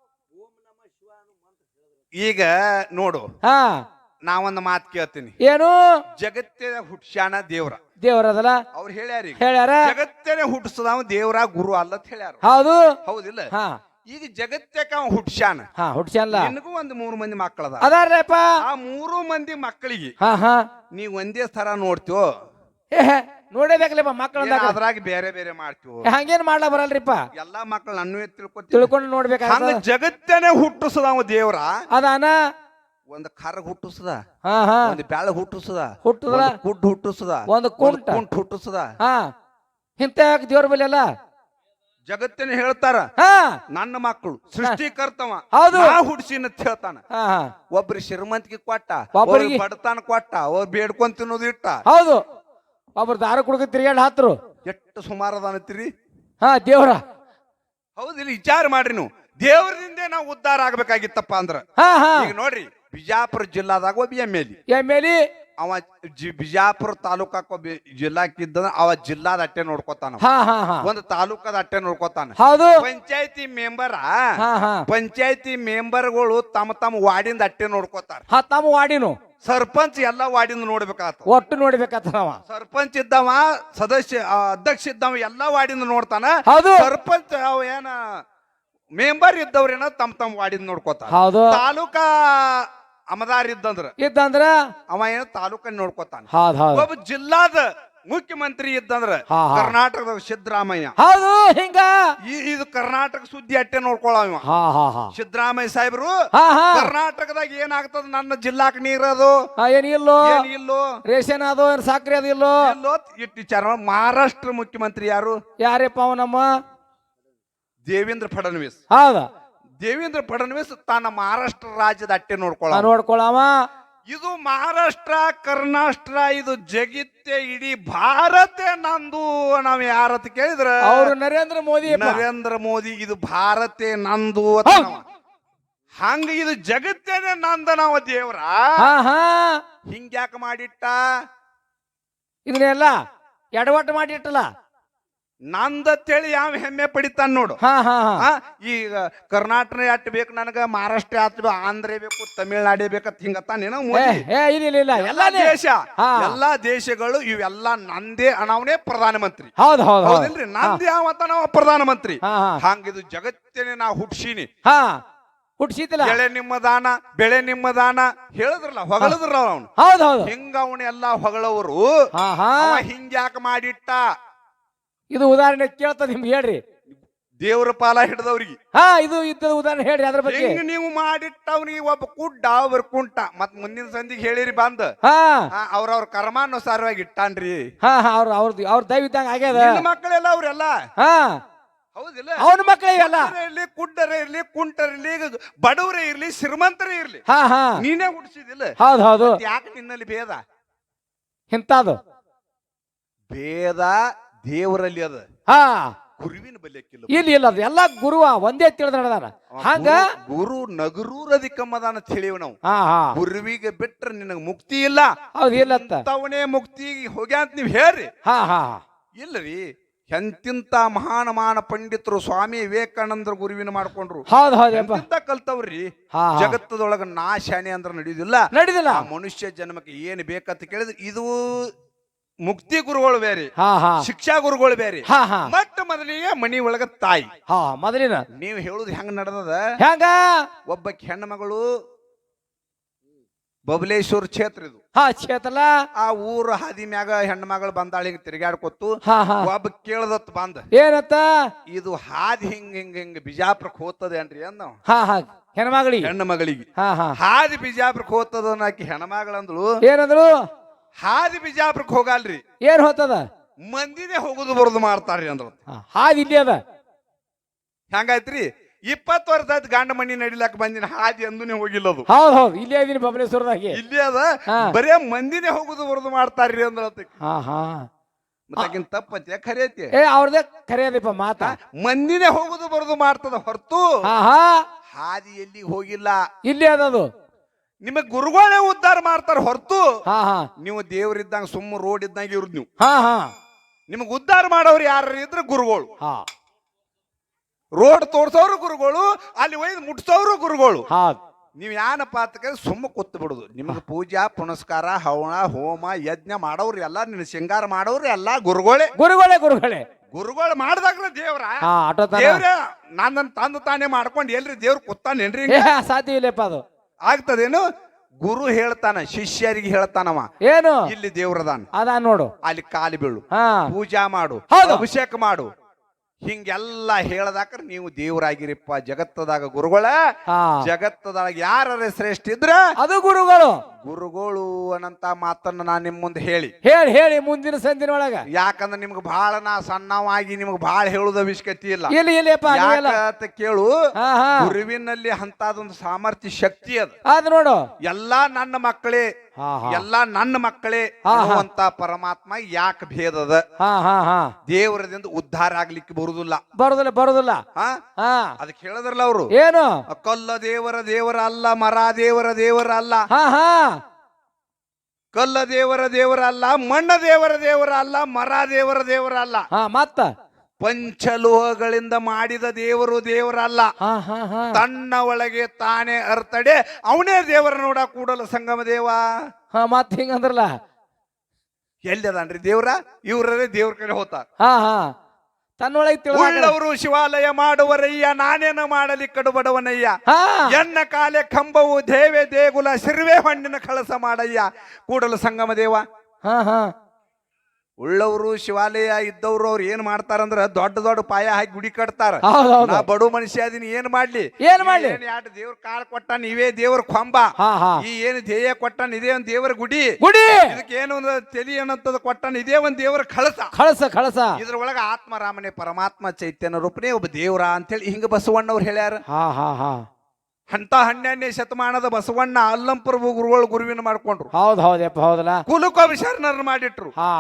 ಈಗ ನೋಡು. ಹಾ. ನಾವೊಂದು ಮಾತು ಕೇಳ್ತೀನಿ. ಏನು? ಜಗತ್ತಿನ ಹುಟ್ಸ್ಯಾನ ದೇವ್ರ. ದೇವರದಲ್ಲ? ಅವ್ರು ಹೇಳ್ಯಾರ ಈಗ. ಹೇಳ್ಯಾರ? ಜಗತ್ತೇನೆ ಹುಟ್ಟಿಸದವ ದೇವ್ರ ಗುರು ಅಲ್ಲ ಅಂತ ಹೇಳ್ಯಾರ. ಹೌದು. ಹೌದಿಲ್ಲ? ಹಾ. ಈಗ ಜಗತ್ತೇಕ ಅವ ಹುಟ್ಸ್ಯಾನ. ಹಾ ಹುಡ್ಸಲ್ಲ ನಿನಗೂ ಒಂದು ಮೂರು ಮಂದಿ ಮಕ್ಕಳದ ಅದಾರಪ್ಪ ಆ ಮೂರು ಮಂದಿ ಮಕ್ಕಳಿಗೆ ಹಾ ಹಾ. ನೀ ಒಂದೇ ತರ ನೋಡ್ತೀವೋ? ಏ, ನೋಡೇಬೇಕಲ್ಲಪ್ಪ ಮಕ್ಕಳ ಏನ್ ಅದ್ರಾಗ ಬೇರೆ ಬೇರೆ ಮಾಡ್ತೀವಿ? ಹಂಗೇನ್ ಮಾಡ್ಲಾ ಬರಲ್ರಿಪ್ಪ? ಎಲ್ಲಾ ಮಕ್ಕಳು ನನ್ನೂ ತಿಳ್ಕೊತೀವಿ. ತಿಳ್ಕೊಂಡು ನೋಡ್ಬೇಕಾಗ ಹಂಗ ಜಗತ್ತೇನೆ ಹುಟ್ಟಿಸದವ ದೇವ್ರ? ಅದಾನ? ಒಂದ್ ಕರ್ಗ್ ಹುಟ್ಟಿಸದ ಹಾ ಹಾ. ಒಂದ್ ಬ್ಯಾಳ ಹುಟ್ಟಿಸದ ಹುಟ್ಟದ ಒಂದ್ ಕುಡ್ ಹುಟ್ಟಿಸದ ಒಂದು ಕುಂಟ್? ಕುಂಟ್ ಹುಟ್ಟಿಸದ. ಹಾ. ಇಂತ ಯಾಕೆ ದೇವ್ರ ಬಲಿ ಅಲ್ಲ ಜಗತ್ತಿನ ಹೇಳ್ತಾರ ಹಾ. ನನ್ನ ಮಕ್ಕಳು ಸೃಷ್ಟಿಕರ್ತವ ಹೌದು. ನಾ ಹುಡ್ಸಿನ ಅಂತ ಹೇಳ್ತಾನ. ಹಾ ಹಾ. ಒಬ್ರು ಶ್ರೀಮಂತಿಗೆ ಕೊಟ್ಟ ಒಬ್ರಿಗೆ- ಒಬ್ರು ಬಡತನ ಕೊಟ್ಟ ಒಬ್ರು ಬೇಡ್ಕೊಂಡ್ ತಿನ್ನೋದು ಇಟ್ಟ. ಹೌದು. ಒಬ್ರು ದಾರ ಕುಡ್ಕ ತಿರ್ಗಾಡ್ ಹಾತ್ರು. ಎಷ್ಟು ಸುಮಾರದ ಅನ್ನತ್ತೀರಿ ಹಾ ದೇವ್ರ. ಹೌದಿಲ್ಲ ವಿಚಾರ ಮಾಡ್ರಿ ನೀವು. ದೇವ್ರದಿಂದ ನಾವು ಉದ್ಧಾರ ಆಗ್ಬೇಕಾಗಿತ್ತಪ್ಪ ಅಂದ್ರ. ಹಾ ಹಾ. ಈಗ ನೋಡ್ರಿ ಬಿಜಾಪುರ ಜಿಲ್ಲಾದಾಗ ಒಬ್ಬ ಎಂ ಎಲ್ ಎಂ ಎಲ್ ಅವ ಜಿ- ಬಿಜಾಪುರ ತಾಲೂಕಾಕ ಒಬ್ಬ ಜಿಲ್ಲಾಕಿದ್ದ ಅವ ಜಿಲ್ಲಾದ ಅಟ್ಟೆ ನೋಡ್ಕೋತಾನ. ಹಾ ಹಾ ಹಾ. ಒಂದ್ ತಾಲೂಕದ ಅಟ್ಟೆ ನೋಡ್ಕೋತಾನ. ಹೌದು. ಪಂಚಾಯತಿ ಮೆಂಬರ್ ಹಾ ಹಾ. ಪಂಚಾಯತಿ ಮೆಂಬರ್ಗಳು ತಮ್ಮ ತಮ್ಮ ವಾರ್ಡಿಂದ ಅಟ್ಟೆ ನೋಡ್ಕೋತಾರ. ಹಾ ತಮ್ಮ ವಾರ್ಡಿನ. ಸರ್ಪಂಚ್ ಎಲ್ಲ ವಾರ್ಡಿಂದ ನೋಡ್ಬೇಕಾತ. ಒಟ್ಟು ನೋಡ್ಬೇಕಾತ ನಾವ ಸರ್ಪಂಚ್ ಇದ್ದವ ಸದಸ್ಯ ಆ, ಅಧ್ಯಕ್ಷ ಇದ್ದವ ಎಲ್ಲಾ ವಾರ್ಡಿಂದ ನೋಡ್ತಾನ. ಹೌದು. ಸರ್ಪಂಚ್ ಅವ ಏನ ಮೆಂಬರ್ ಇದ್ದವ್ರೇನ ತಮ್ಮ ತಮ್ಮ ವಾರ್ಡಿಂದ ನೋಡ್ಕೋತಾರ. ಹೌದು. ತಾಲೂಕಾ ಅಮದಾರ್ ಇದ್ದಂದ್ರ ಇದ್ದಂದ್ರ ಅವ ಏನ ತಾಲೂಕನ್ ನೋಡ್ಕೊತಾನ. ಹೌದ್ ಹೌದು. ಒಬ್ಬ ಜಿಲ್ಲಾದ ಮುಖ್ಯಮಂತ್ರಿ ಇದ್ದಂದ್ರ ಹಾ, ಹಾ. ಕರ್ನಾಟಕದ ಸಿದ್ದರಾಮಯ್ಯ. ಹೌದು ಹಿಂಗ. ಈ ಇದು ಕರ್ನಾಟಕ ಸುದ್ದಿ ಅಟ್ಟೆ ನೋಡ್ಕೊಳವ ಇವ. ಹಾ ಹಾ ಹಾ. ಸಿದ್ದರಾಮಯ್ಯ ಸಾಹೇಬ್ರು ಹಾ ಹಾ. ಕರ್ನಾಟಕದಾಗ ಏನಾಗ್ತದ ನನ್ನ ಜಿಲ್ಲಾಕ್ ನೀರದು ಹಾ, ಏನ್ ಇಲ್ಲೋ? ಏನ್ ಇಲ್ಲೋ? ರೇಷನ್ ಅದು ಸಾಕ್ರಿ ಸಕ್ರಿ ಅದು ಇಲ್ಲೋ? ಇಲ್ಲೋ? ಇಟ್ಟು ವಿಚಾರ ಮಾಡಿ. ಮಹಾರಾಷ್ಟ್ರ ಮುಖ್ಯಮಂತ್ರಿ ಯಾರು? ಯಾರಪ್ಪ ಅವ ನಮ್ಮ? ದೇವೇಂದ್ರ ಫಡ್ನವೀಸ್. ಹೌದ. ದೇವೇಂದ್ರ ಫಡ್ನವೀಸ್ ತನ್ನ ಮಹಾರಾಷ್ಟ್ರ ರಾಜ್ಯದ ಅಟ್ಟೆ ನೋಡ್ಕೊಳ ನೋಡ್ಕೊಳವ? ಇದು ಮಹಾರಾಷ್ಟ್ರ ಕರ್ನಾಟಕ ಇದು ಜಗಿತ್ತೆ ಇಡೀ ಭಾರತ ನಂದು ನಾವ್ ಯಾರತ್ ಕೇಳಿದ್ರ ಅವರು ನರೇಂದ್ರ ಮೋದಿ ನರೇಂದ್ರ ಮೋದಿ ಇದು ಭಾರತ ನಂದು. ಹಂಗ ಇದು ಜಗತ್ತೇನೆ ನಂದ ನಾವ ದೇವ್ರ. ಹಿಂಗ್ಯಾಕ ಮಾಡಿಟ್ಟ? ಇದನ್ನೆಲ್ಲ ಎಡವಟ್ಟು ಮಾಡಿಟ್ಟಲ್ಲ? ನಂದತ್ತೇಳಿ ಯಾವ ಹೆಮ್ಮೆ ಪಡಿತಾನ ನೋಡು. ಹಾ ಹಾ ಹಾ. ಆ, ಈಗ ಕರ್ನಾಟಕ ಅಟ್ ಬೇಕು ನನಗ ಮಹಾರಾಷ್ಟ್ರ ಆತ್ ಬೇ- ಆಂಧ್ರ ಬೇಕು ತಮಿಳ್ನಾಡು ಬೇಕಂತ ಹಿಂಗತ್ತಾನೇನೋ ಏ ಮೋದಿ ಏ ಇಲ್ಲ ಇಲ್ಲ ಇಲ್ಲ ಎಲ್ಲಾ ದೇಶ ಹಾ. ಎಲ್ಲಾ ದೇಶಗಳು ಇವೆಲ್ಲ ನಂದೇ ಅಣವನೇ ಪ್ರಧಾನಮಂತ್ರಿ. ಹೌದು ಹೌದು ಹೌದು. ಹೌದಿಲ್ರಿ? ನಂದೇ ಯಾವತ್ತ ನಾವು ಪ್ರಧಾನಮಂತ್ರಿ. ಹಾ ಹಾ. ಹಂಗಿದು ಜಗತ್ತಿನ ನಾ ಹುಟ್ಸೀನಿ. ಹಾ. ಹುಟ್ಸಿತಿಲ್ಲ ಬೆಳೆ ನಿಮ್ಮ ದಾನ ಬೆಳೆ ನಿಮ್ಮ ದಾನ ಹೇಳಿದ್ರಲ್ಲ ಹೊಗಳದ್ರಲ್ಲ ಅವನು. ಹೌದು ಹೌದು. ಹಿಂಗ ಅವನೆಲ್ಲ ಹೊಗಳವರು ಹಾ ಹಾ. ಅವ ಹಿಂಗ್ಯಾಕ ಮಾಡಿಟ್ಟ. ಇದು ಉದಾಹರಣೆ ಕೇಳ್ತದ ನಿಮ್ಗೆ ಹೇಳ್ರಿ. ದೇವರ ಪಾಲ ಹಿಡ್ದವ್ರಿಗೆ. ಹಾ ಇದು ಇದ್ದ ಉದಾಹರಣೆ ಹೇಳ್ರಿ ಅದ್ರ ಬಗ್ಗೆ. ಹೆಂಗ್ ನೀವು ಮಾಡಿಟ್ಟ ಅವ್ನಿಗೆ ಒಬ್ಬ ಕುಡ್ಡ ಅವ್ರ ಕುಂಟ. ಮತ್ ಮುಂದಿನ ಸಂದಿಗೆ ಹೇಳಿರಿ ಬಂದ. ಹಾ. ಅವ್ರ ಕರ್ಮಾನುಸಾರವಾಗಿ ಇಟ್ಟಾನ್ರಿ. ಹಾ ಹಾ ಅವ್ರ ಅವ್ರದ್ದು ಅವ್ರ ದೈವ ಇದ್ದಂಗ ಆಗ್ಯದ. ಮಕ್ಕಳೆಲ್ಲ ಅವ್ರೆಲ್ಲ? ಹಾ. ಹೌದಿಲ್ಲ? ಅವನ ಮಕ್ಕಳೇ ಇವೆಲ್ಲ. ಕುಡ್ಡರೇ ಇರ್ಲಿ ಕುಂಟರ ಇರ್ಲಿ ಬಡವರೇ ಇರ್ಲಿ ಶ್ರೀಮಂತರೇ ಇರ್ಲಿ. ಹಾ ಹಾ. ನೀನೇ ಹುಡ್ಸಿದಿಲ್ಲ ಹೌದು ಹೌದು. ಯಾಕೆ ನಿನ್ನಲ್ಲಿ ಭೇದ? ಇಂಥದ್ದು. ಭೇದ ದೇವರಲ್ಲಿ ಅದ. ಹಾ. ಗುರುವಿನ ಬಲಿಯಕ್ಕಿಲ್ಲ ಇಲ್ಲ ಇಲ್ಲ ಅದು ಎಲ್ಲ ಗುರು ಒಂದೇ ತಿಳಿದ ಹಂಗ ಗುರು- ಗುರು ನಗರೂರದಿ ಕಮ್ಮದಾನ ತಿಳಿವ್ ನಾವು. ಹಾ ಹಾ. ಗುರುವಿಗೆ ಬಿಟ್ರೆ ನಿನಗೆ ಮುಕ್ತಿ ಇಲ್ಲ. ಹೌದು ಇಲ್ಲ ತವನೇ ಮುಕ್ತಿ ಹೋಗ್ಯಾ ಅಂತ ನೀವು ಹೇಳ್ರಿ. ಹಾ ಹಾ ಹಾ. ಇಲ್ಲರಿ ಎಂತಿಂತ ಮಹಾನ್ ಮಹಾನ್ ಪಂಡಿತರು ಸ್ವಾಮಿ ವಿವೇಕಾನಂದ್ರ ಗುರುವಿನ ಮಾಡ್ಕೊಂಡ್ರು. ಹೌದು ಹೌದಪ್ಪ ಎಂತಿಂತ ಕಲ್ತವ್ರಿ. ಹಾ ಹಾ. ಜಗತ್ತದೊಳಗ ನಾ ಶಾನೆ ಅಂದ್ರ ನಡೆಯುದಿಲ್ಲ. ನಡಿದಿಲ್ಲ. ಆ ಮನುಷ್ಯ ಜನ್ಮಕ್ಕೆ ಏನ್ ಬೇಕಂತ ಕೇಳಿದ್ರೆ ಇದು ಮುಕ್ತಿ ಗುರುಗಳು ಬೇರೆ ಹಾ ಹಾ. ಶಿಕ್ಷಾ ಗುರುಗಳು ಬೇರೆ. ಹಾ ಹಾ. ಮಟ್ಟ ಮೊದಲಿಗೆ ಮನಿ ಒಳಗ ತಾಯಿ. ಹಾ ಮೊದಲಿನ. ನೀವು ಹೇಳುದು ಹೆಂಗ ನಡೆದದ? ಹೆಂಗ? ಒಬ್ಬ ಹೆಣ್ಣು ಬಬಲೇಶ್ವರ ಕ್ಷೇತ್ರ ಇದು. ಹಾ ಚೇತಲ ಆ ಊರ ಹಾದಿ ಮ್ಯಾಗ ಹೆಣ್ಣು ಮಗಳು ಬಂದಾಳಿಗೆ ತಿರುಗಾಡ್ಕೊತ್ತು ಹಾ ಹಾ. ಒಬ್ಬ ಕೇಳದತ್ ಬಂದ. ಏನತ್ತ? ಇದು ಹಾದಿ ಹಿಂಗ ಹಿಂಗ ಹಿಂಗ ಬಿಜಾಪುರಕ್ಕೆ ಹೋಗ್ತದೆ ಅನ್ರಿ ಅಂದ. ಹಾ ಹಾ. ಹೆಣ್ಮಗಳಿಗೆ ಹೆಣ್ಣು ಮಗಳಿಗೆ. ಹಾ ಹಾ. ಹಾದಿ ಬಿಜಾಪುರಕ್ಕೆ ಹೋಗ್ತದ ಅನ್ನಾಕಿ ಹೆಣ್ಮಗಳಂದ್ಳು ಏನಂದ್ರು ಹಾದಿ ಬಿಜಾಪುರಕ್ಕೆ ಹೋಗಲ್ರಿ. ಏನ್ ಹೋತದ ಮಂದಿನೇ ಹೋಗುದು ಬರುದು ಮಾಡ್ತಾರ್ರಿ ಅಂದ್ರ ಹಾದಿ ಇಲ್ಲಿ ಅದ. ಹೆಂಗಾಯ್ತ್ರಿ? ಇಪ್ಪತ್ತು ವರ್ಷ ಆಯ್ತು ಗಂಡ ಮನಿ ನಡಿಲಾಕ ಬಂದಿನ ಹಾದಿ ಅಂದೂನೇ ಹೋಗಿಲ್ಲ ಅದು. ಹೌದು ಹೌದು ಇಲ್ಲೇ ಇದೀನಿ ಬಬಲೇಶ್ವರದಾಗೆ ಇಲ್ಲಿ ಅದ. ಬರೇ ಮಂದಿನೇ ಹೋಗುದು ಬರುದು ಮಾಡ್ತಾರ್ರಿ ಅಂದ್ರ ಹಾ ಹಾ. ಮತ್ತಾಕಿನ್ ತಪ್ಪತ್ತೆ ಖರೆ ಐತಿ ಏ ಅವ್ರದೇ ಕರೆಯದಪ್ಪ ಮಾತ. ಮಂದಿನೇ ಹೋಗುದು ಬರುದು ಮಾಡ್ತದ ಹೊರತು. ಹಾ ಹಾ ಹಾದಿ ಎಲ್ಲಿ ಹೋಗಿಲ್ಲ. ಇಲ್ಲಿ ಅದದು ನಿಮಗ್ ಗುರುಗಳೇ ಉದ್ಧಾರ ಮಾಡ್ತಾರ ಹೊರತು ಹಾ ಹಾ. ನೀವು ದೇವರಿದ್ದಂಗ ಸುಮ್ಮ ರೋಡ್ ಇದ್ದಂಗ ಇರುದು ನೀವು. ಹಾ ಹಾ. ನಿಮಗ್ ಉದ್ಧಾರ ಮಾಡೋರು ಯಾರು ಇದ್ರೆ ಗುರುಗಳು. ಹಾ. ರೋಡ್ ತೋರ್ಸೋರು ಗುರುಗಳು ಅಲ್ಲಿ ಒಯ್ದು ಮುಟ್ಸೋರು ಗುರುಗಳು. ಹಾ. ನೀವ್ ಯಾನ ಅಂತ ಕೇಳಿ ಸುಮ್ಮ ಕೂತ್ ಬಿಡುದು. ನಿಮಗೆ ಪೂಜಾ ಪುನಸ್ಕಾರ ಹವಣ ಹೋಮ ಯಜ್ಞ ಮಾಡೋರು ಎಲ್ಲ ನಿನ್ನ ಶೃಂಗಾರ ಮಾಡೋರು ಎಲ್ಲ ಗುರುಗಳೇ. ಗುರುಗಳೇ ಗುರುಗಳೇ. ಗುರುಗಳು ಮಾಡ್ದಾಗ್ರ ದೇವ್ರ. ಹಾ ಆಟೋ ದೇವ್ರ ನನ್ನ ತಂದು ತಾನೇ ಮಾಡ್ಕೊಂಡು ಎಲ್ರಿ ದೇವ್ರ ಕೂತಾನೇನ್ರಿ ಏ ಸಾಧ್ಯ ಇಲ್ಲಪ್ಪ ಅದು. ಆಗ್ತದೇನು? ಗುರು ಹೇಳ್ತಾನ ಶಿಷ್ಯರಿಗೆ ಹೇಳ್ತಾನವ. ಏನು? ಇಲ್ಲಿ ದೇವ್ರದಾನ. ಅದ ನೋಡು. ಅಲ್ಲಿ ಕಾಲು ಬೀಳು. ಹಾ. ಪೂಜಾ ಮಾಡು. ಅಭಿಷೇಕ ಮಾಡು. ಹಿಂಗೆಲ್ಲ ಹೇಳದಾಕ್ರ ನೀವು ದೇವರಾಗಿರಿಪ್ಪ ಜಗತ್ತದಾಗ ಗುರುಗಳ. ಜಗತ್ತದಾಗ ಯಾರ ಶ್ರೇಷ್ಠ ಇದ್ರ? ಅದು ಗುರುಗಳು. ಗುರುಗಳು ಅನ್ನಂತ ಮಾತನ್ನ ನಾನು ನಿಮ್ ಮುಂದೆ ಹೇಳಿ. ಹೇಳಿ ಹೇಳಿ ಮುಂದಿನ ಸಂದಿನ ಒಳಗ. ಯಾಕಂದ್ರೆ ನಿಮ್ಗೆ ಬಹಳ ನಾ ಸಣ್ಣವಾಗಿ ನಿಮ್ಗೆ ಬಹಳ ಹೇಳುದ ಅವಶ್ಯಕತೆ ಇಲ್ಲ. ಇಲ್ಲಿ ಇಲ್ಲಪ್ಪ ಯಾಕಂತ ಕೇಳು ಗುರುವಿನಲ್ಲಿ ಅಂತದೊಂದು ಸಾಮರ್ಥ್ಯ ಶಕ್ತಿ ಅದು. ಅದು ನೋಡು. ಎಲ್ಲಾ ನನ್ನ ಮಕ್ಕಳೇ ಎಲ್ಲಾ ನನ್ನ ಮಕ್ಕಳೇ. ಅನ್ನುವಂತ ಪರಮಾತ್ಮ ಯಾಕೆ ಭೇದದ? ದೇವರದಿಂದ ಉದ್ಧಾರ ಆಗ್ಲಿಕ್ಕೆ ಬರುದಿಲ್ಲ. ಬರುದಿಲ್ಲ ಬರುದಿಲ್ಲ. ಹಾ? ಹಾ. ಅದಕ್ಕೆ ಹೇಳದ್ರಲ್ಲ ಅವರು? ಏನು? ಕಲ್ಲ ದೇವರ ದೇವರ ಅಲ್ಲ ಮರ ದೇವರ ದೇವರ ಅಲ್ಲ. ಕಲ್ಲ ದೇವರ ದೇವರ ಅಲ್ಲ ಮಣ್ಣ ದೇವರ ದೇವರ ಅಲ್ಲ ಮರ ದೇವರ ದೇವರ ಅಲ್ಲ. ಹಾ ಮತ್ತ? ಪಂಚಲೋಹಗಳಿಂದ ಮಾಡಿದ ದೇವರು ದೇವರಲ್ಲ. ತನ್ನ ಒಳಗೆ ತಾನೇ ಅರ್ತಡೆ. ಅವನೇ ದೇವರ ನೋಡ ಕೂಡಲ ಸಂಗಮ ದೇವ. ಹಾ ಮತ್ ಹಿಂಗಂದ್ರಲ್ಲ ಎಲ್ಲಿದನ್ರಿ ದೇವ್ರ? ಇವ್ರೇ ದೇವ್ರ ಕಡೆ ಹೋತಾರ. ಹಾ ಹಾ. ತನ್ನೊಳಗೆ ಉಳ್ಳವರು ಶಿವಾಲಯ ಮಾಡುವರಯ್ಯ ನಾನೇನು ಮಾಡಲಿ ಕಡುಬಡವನಯ್ಯ ಎನ್ನ ಕಾಲೆ ಕಂಬವು ದೇವೆ ದೇಗುಲ ಸಿರುವೆ ಹಣ್ಣಿನ ಕಳಸ ಮಾಡಯ್ಯ. ಕೂಡಲ ಸಂಗಮ ದೇವ. ಹಾ ಹಾ. ಉಳ್ಳವರು ಶಿವಾಲಯ ಇದ್ದವ್ರು ಅವ್ರು ಏನ್ ಮಾಡ್ತಾರಂದ್ರ ದೊಡ್ಡ ದೊಡ್ಡ ಪಾಯ ಹಾಕಿ ಗುಡಿ ಕಟ್ತಾರ. ಬಡ ನಾ ಬಡು ಮನುಷ್ಯ ಅದೀನಿ ಏನ್ ಮಾಡ್ಲಿ? ಏನ್ ಮಾಡ್ಲಿ? ಎರಡು ದೇವ್ರ ಕಾಲ್ ಕೊಟ್ಟ ನೀವೇ ದೇವ್ರ ಕೊಂಬ. ಈ ಏನ್ ಧ್ಯೇಯ ಕೊಟ್ಟನ್ ಇದೇ ಒಂದ್ ದೇವರ ಗುಡಿ? ಗುಡಿ! ಇದಕ್ಕೆ ಏನು ಒಂದು ತಲಿ ಏನಂತದ ಕೊಟ್ಟನ್ ಇದೇ ಒಂದ್ ದೇವರ ಕಳಸ. ಕಳಸ ಕಳಸ. ಇದ್ರೊಳಗ ಆತ್ಮರಾಮನೆ ಪರಮಾತ್ಮ ಚೈತನ್ಯ ರೂಪನೇ ಒಬ್ಬ ದೇವ್ರ ಅಂತೇಳಿ ಹಿಂಗ ಬಸವಣ್ಣವ್ರು ಹೇಳ್ಯಾರ. ಅಂತ ಹನ್ನೆರಡನೇ ಶತಮಾನದ ಬಸವಣ್ಣ ಅಲ್ಲಂಪುರ ಗುರುಗಳು ಗುರುವಿನ ಮಾಡ್ಕೊಂಡ್ರು. ಹೌದ್ ಹೌದಪ್ಪ ಹೌದಲ್ಲ? ಕುಲಕೋಬ ಶರಣರನ್ನ ಮಾಡಿಟ್ರು. ಹಾ.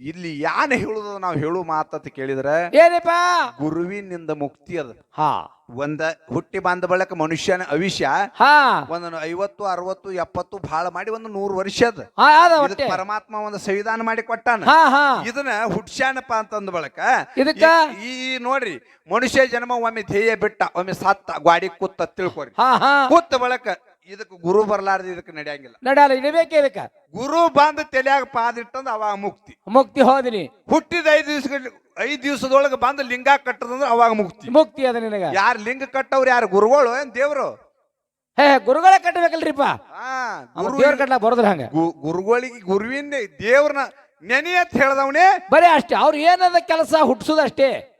ಇಲ್ಲಿ ಯಾನ್ ಹೇಳುದು ನಾವು ಹೇಳು ಮಾತತ್ ಕೇಳಿದ್ರೆ ಏನಪ್ಪ? ಗುರುವಿನಿಂದ ಮುಕ್ತಿ ಅದ. ಹಾ. ಒಂದ ಹುಟ್ಟಿ ಬಂದ ಬಳಕ ಮನುಷ್ಯನ ಅವಿಷ್ಯ ಹಾ. ಒಂದು ಐವತ್ತು ಅರವತ್ತು ಎಪ್ಪತ್ತು ಬಹಳ ಮಾಡಿ ಒಂದು ನೂರು ವರ್ಷ ಅದ. ಹಾ ಅದ ಇದಕ್ ಒಟ್ಟೆ ಪರಮಾತ್ಮ ಒಂದು ಸಂವಿಧಾನ ಮಾಡಿ ಕೊಟ್ಟಾನ. ಹಾ ಹಾ. ಇದನ್ನ ಹುಟ್ಸ್ಯಾನಪ್ಪ ಅಂತಂದ ಬಳಕ ಇದಕ್ಕ? ಈ ಈ ನೋಡ್ರಿ ಮನುಷ್ಯ ಜನ್ಮ ಒಮ್ಮೆ ಧ್ಯೇಯ ಬಿಟ್ಟ ಒಮ್ಮೆ ಸತ್ತ ಗಾಡಿ ಕೂತ ತಿಳ್ಕೊರಿ. ಹಾ ಹಾ. ಕೂತ ಬಳಕ ಇದಕ್ಕೆ ಗುರು ಬರ್ಲಾರ್ದ ಇದಕ್ಕೆ ನಡೆಯಂಗಿಲ್ಲ. ನಡೆಯಲ್ಲ ಇಡಬೇಕೆ ಇದಕ್ಕೆ? ಗುರು ಬಂದ ತಲೆಯಾಗ ಪಾದಿಟ್ಟಂದ ಅವಾಗ ಮುಕ್ತಿ. ಮುಕ್ತಿ ಹೋದಿನಿ ಹುಟ್ಟಿದ ಐದು ದಿವಸ ಐದು ದಿವಸದೊಳಗೆ ಬಂದು ಲಿಂಗ ಕಟ್ಟದಂದ್ರೆ ಅವಾಗ ಮುಕ್ತಿ. ಮುಕ್ತಿ ಅದ ನಿನಗ. ಯಾರು ಲಿಂಗ ಕಟ್ಟವ್ರು ಯಾರು? ಗುರುಗಳು ಏನ್ ದೇವ್ರು? ಹೇ ಗುರುಗಳೇ ಕಟ್ಟಬೇಕಲ್ರಿಪ್ಪ. ಅವ ಗುರು ದೇವ್ರ ಕಟ್ಲ ಬರೋದ್ರ ಹಂಗ. ಗು- ಗುರುಗಳಿಗೆ ಗುರುವಿನ ದೇವ್ರನ್ನ ನೆನೆಯತ್ ಅಂತ ಹೇಳ್ದವನೇ ಬರೀ ಅಷ್ಟೇ ಅವ್ರು ಏನದ ಕೆಲಸ ಹುಟ್ಸುದಷ್ಟೇ.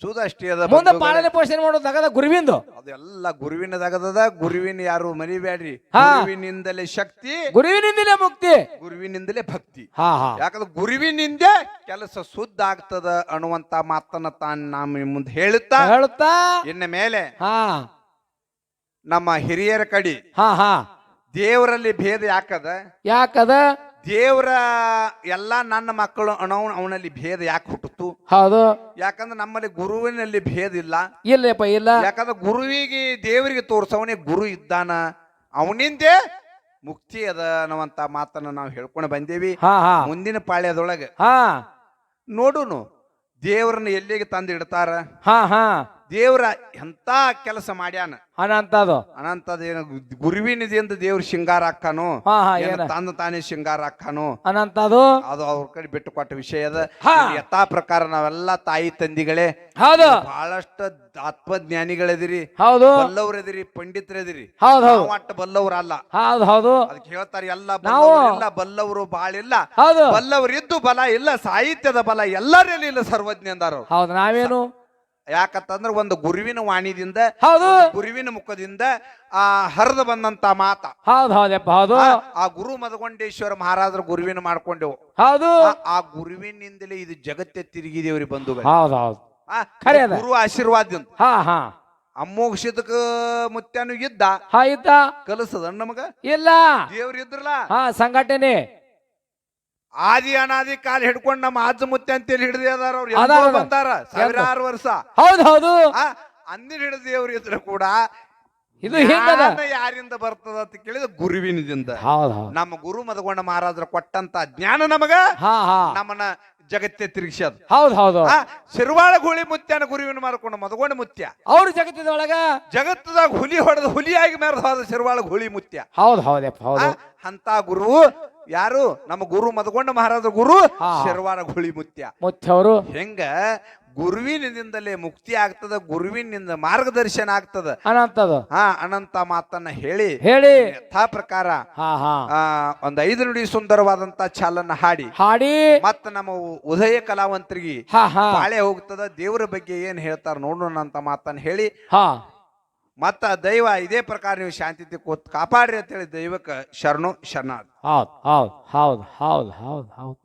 ಸುದ ಅಷ್ಟೇ ಅದ ಮುಂದೆ ಬಂಧುಗಳೇ. ಪಾಲನೆ ಪೋಷಣೆ ಮಾಡೋದು ತಗದ ಗುರುವಿಂದು. ಅದೆಲ್ಲ ಗುರುವಿನದಾಗದ ಗುರುವಿನ ಯಾರು ಮರಿಬೇಡ್ರಿ. ಹಾ. ಗುರುವಿನಿಂದಲೇ ಶಕ್ತಿ ಗುರುವಿನಿಂದಲೇ ಮುಕ್ತಿ. ಗುರುವಿನಿಂದಲೇ ಭಕ್ತಿ. ಹಾ ಹಾ. ಯಾಕಂದ್ರೆ ಗುರುವಿನಿಂದ ಕೆಲಸ ಶುದ್ಧ ಆಗ್ತದ ಅನ್ನುವಂತ ಮಾತನ್ನ ತಾನ್ ನಮ್ಮ ಮುಂದೆ ಹೇಳುತ್ತಾ ಹೇಳುತ್ತಾ? ಇನ್ನ ಮೇಲೆ ಹಾ. ನಮ್ಮ ಹಿರಿಯರ ಕಡಿ ಹಾ ಹಾ. ದೇವರಲ್ಲಿ ಭೇದ ಯಾಕದ? ಯಾಕದ? ದೇವರ ಎಲ್ಲಾ ನನ್ನ ಮಕ್ಕಳು ಅನ್ನೋ ಅವನಲ್ಲಿ ಭೇದ ಯಾಕೆ ಹುಟ್ಟಿತು ಹೌದು. ಯಾಕಂದ್ರೆ ನಮ್ಮಲ್ಲಿ ಗುರುವಿನಲ್ಲಿ ಭೇದ ಇಲ್ಲ. ಇಲ್ಲಪ್ಪ ಇಲ್ಲ. ಯಾಕಂದ್ರೆ ಗುರುವಿಗೆ ದೇವರಿಗೆ ತೋರ್ಸವನೇ ಗುರು ಇದ್ದಾನ. ಅವನಿಂದೇ ಮುಕ್ತಿ ಅದ ಅನ್ನುವಂತ ಮಾತನ್ನ ನಾವು ಹೇಳ್ಕೊಂಡು ಬಂದೇವಿ. ಮುಂದಿನ ಪಾಳ್ಯದೊಳಗೆ. ಹಾ. ನೋಡುನು ದೇವರನ್ನ ಎಲ್ಲಿಗೆ ತಂದು ಇಡ್ತಾರ? ಹಾ ಹಾ. ದೇವ್ರ ಎಂತ ಕೆಲಸ ಮಾಡ್ಯಾನ? ಅನಂತದು. ಅನಂತದೇನು ಗುರುವಿನಿದಿಂದ ದೇವ್ರ ಶೃಂಗಾರ ಹಾಕಾನು ತಂದ ಹಾ ಏನು ಏನ? ತಂದು ತಾನೇ ಶೃಂಗಾರ ಹಾಕಾನು ಅನಂತದು. ಅದು ಅವ್ರ ಕಡೆ ಬಿಟ್ಟು ಕೊಟ್ಟ ವಿಷಯ ಅದ. ಇದು ಯಥಾ ಪ್ರಕಾರ ನಾವೆಲ್ಲ ತಾಯಿ ತಂದಿಗಳೇ. ಹೌದು. ಬಹಳಷ್ಟು ಆತ್ಮಜ್ಞಾನಿಗಳದಿರಿ. ಹೌದು. ಬಲ್ಲವ್ರದಿರಿ ಪಂಡಿತರದಿರಿ. ಹೌದು ಹೌದು. ಒಟ್ಟ ಬಲ್ಲವ್ರಲ್ಲ. ಹೌದು ಹೌದು. ಅದಕ್ಕೆ ಹೇಳ್ತಾರೆ ಎಲ್ಲ ನಾವು- ಬಲ್ಲವರಿಲ್ಲ ಬಲ್ಲವರು ಬಾಳಿಲ್ಲ. ಹೌದು. ಬಲ್ಲವರಿದ್ದು ಬಲ ಇಲ್ಲ ಸಾಹಿತ್ಯದ ಬಲ ಎಲ್ಲರಲ್ಲಿ ಇಲ್ಲ ಸರ್ವಜ್ಞ ಅಂದಾರ ಅವ್ರು. ಹೌದು ನಾವೇನು? ಯಾಕಂತಂದ್ರ ಒಂದು ಗುರುವಿನ ವಾಣಿದಿಂದ ಹೌದು. ಗುರುವಿನ ಮುಖದಿಂದ ಆ ಹರಿದು ಬಂದಂತ ಮಾತ. ಹೌದು ಹೌದಪ್ಪ ಹೌದು. ಆ- ಗುರು ಮದಗೊಂಡೇಶ್ವರ ಮಹಾರಾಜರ ಗುರುವಿನ ಮಾಡ್ಕೊಂಡೆವು. ಹೌದು. ಆ- ಆ ಗುರುವಿನಿಂದಲೇ ಇದು ಜಗತ್ತೆ ತಿರುಗಿದೇವ್ರಿ ಬಂಧುಗಳು. ಹೌದು ಹೌದು. ಖರೆ ಅದ. ಗುರು ಆಶೀರ್ವಾದದಿಂದ ಹಾ ಹಾ. ಅಮ್ಮೋಕ್ಷದಕ ಮುತ್ಯಾನು ಇದ್ದ. ಹಾ ಇದ್ದ. ಕಲಿಸದ ನಮಗ ಇಲ್ಲ. ದೇವ್ರ ಇದ್ರಲ್ಲ? ಹಾ ಸಂಘಟನೆ. ಆದಿ ಅನಾದಿ ಕಾಲ ಹಿಡ್ಕೊಂಡು ನಮ್ಮ ಆಜ ಮುತ್ತೆ ಅಂತೇಳಿ ಹಿಡಿದೇ ಅದಾರ ಅವ್ರು ಅದಾರ. ಬಂದಾರ ಸಾವಿರಾರು ವರ್ಷ. ಹೌದು ಹೌದು ಆ ಅಂದಿನ ಹಿಡಿದ ದೇವ್ರ ಇದ್ರು ಕೂಡ ಇದು ಹಿಂಗದ? ಜ್ಞಾನ ಯಾರಿಂದ ಬರ್ತದ ಅಂತ ಕೇಳಿದ ಗುರುವಿನದಿಂದ ಹೌದು ಹೌದು. ನಮ್ಮ ಗುರು ಮದಗೊಂಡ ಮಹಾರಾಜರು ಕೊಟ್ಟಂತ ಜ್ಞಾನ ನಮಗ ಹಾ ಹಾ. ನಮ್ಮನ್ನ ಜಗತ್ತೇ ತಿರುಗಿಸೋದು ಹೌದು ಹೌದು. ಆ ಶಿರ್ವಾಳ ಹುಳಿ ಮುತ್ಯನ ಗುರುವಿನ ಮಾರ್ಕೊಂಡು ಮದಗೊಂಡ ಮುತ್ಯ. ಅವ್ರ ಜಗತ್ತಿದೊಳಗ ಜಗತ್ತದಾಗ ಹುಲಿ ಹೊಡೆದ ಹುಲಿಯಾಗಿ ಮೆರೆದ ಹೋದ ಶಿರ್ವಾಳ ಹುಳಿ ಮುತ್ಯ. ಹೌದು ಹೌದಪ್ಪ ಹೌದು. ಅಂತ ಗುರು ಯಾರು? ನಮ್ಮ ಗುರು ಮದಗೊಂಡ ಮಹಾರಾಜ ಗುರು ಹಾ. ಗುಳಿ ಮುತ್ಯ. ಮುತ್ಯವರು. ಹೆಂಗ? ಗುರುವಿನಿಂದಲೇ ಮುಕ್ತಿ ಆಗ್ತದ ಗುರುವಿನಿಂದ ಮಾರ್ಗದರ್ಶನ ಆಗ್ತದ. ಅನಂತದು. ಹಾ ಅನಂತ ಮಾತನ್ನ ಹೇಳಿ ಹೇಳಿ. ಯಥಾ ಪ್ರಕಾರ ಹಾ ಹಾ. ಆ ಒಂದ್ ಐದು ನುಡಿ ಸುಂದರವಾದಂತ ಚಾಲನ್ನ ಹಾಡಿ. ಹಾಡಿ. ಮತ್ತ ನಮ್ಮ ಉ- ಉದಯ ಕಲಾವಂತರಿಗೆ ಹಾ ಹಾ. ಬಾಳೆ ಹೋಗ್ತದ ದೇವರ ಬಗ್ಗೆ ಏನ್ ಹೇಳ್ತಾರ ನೋಡೋಣ ಅಂತ ಮಾತನ್ನ ಹೇಳಿ. ಹಾ. ಮತ್ತ ದೈವ ಇದೇ ಪ್ರಕಾರ ನೀವು ಶಾಂತಿ ಕೂತ್ ಕಾಪಾಡ್ರಿ ಅಂತ ಹೇಳಿ ದೈವಕ್ಕ ಶರಣು ಶರಣಾರ್ಥಿ ಹೌದು ಹೌದು ಹೌದು ಹೌದು ಹೌದು, ಹೌದ್.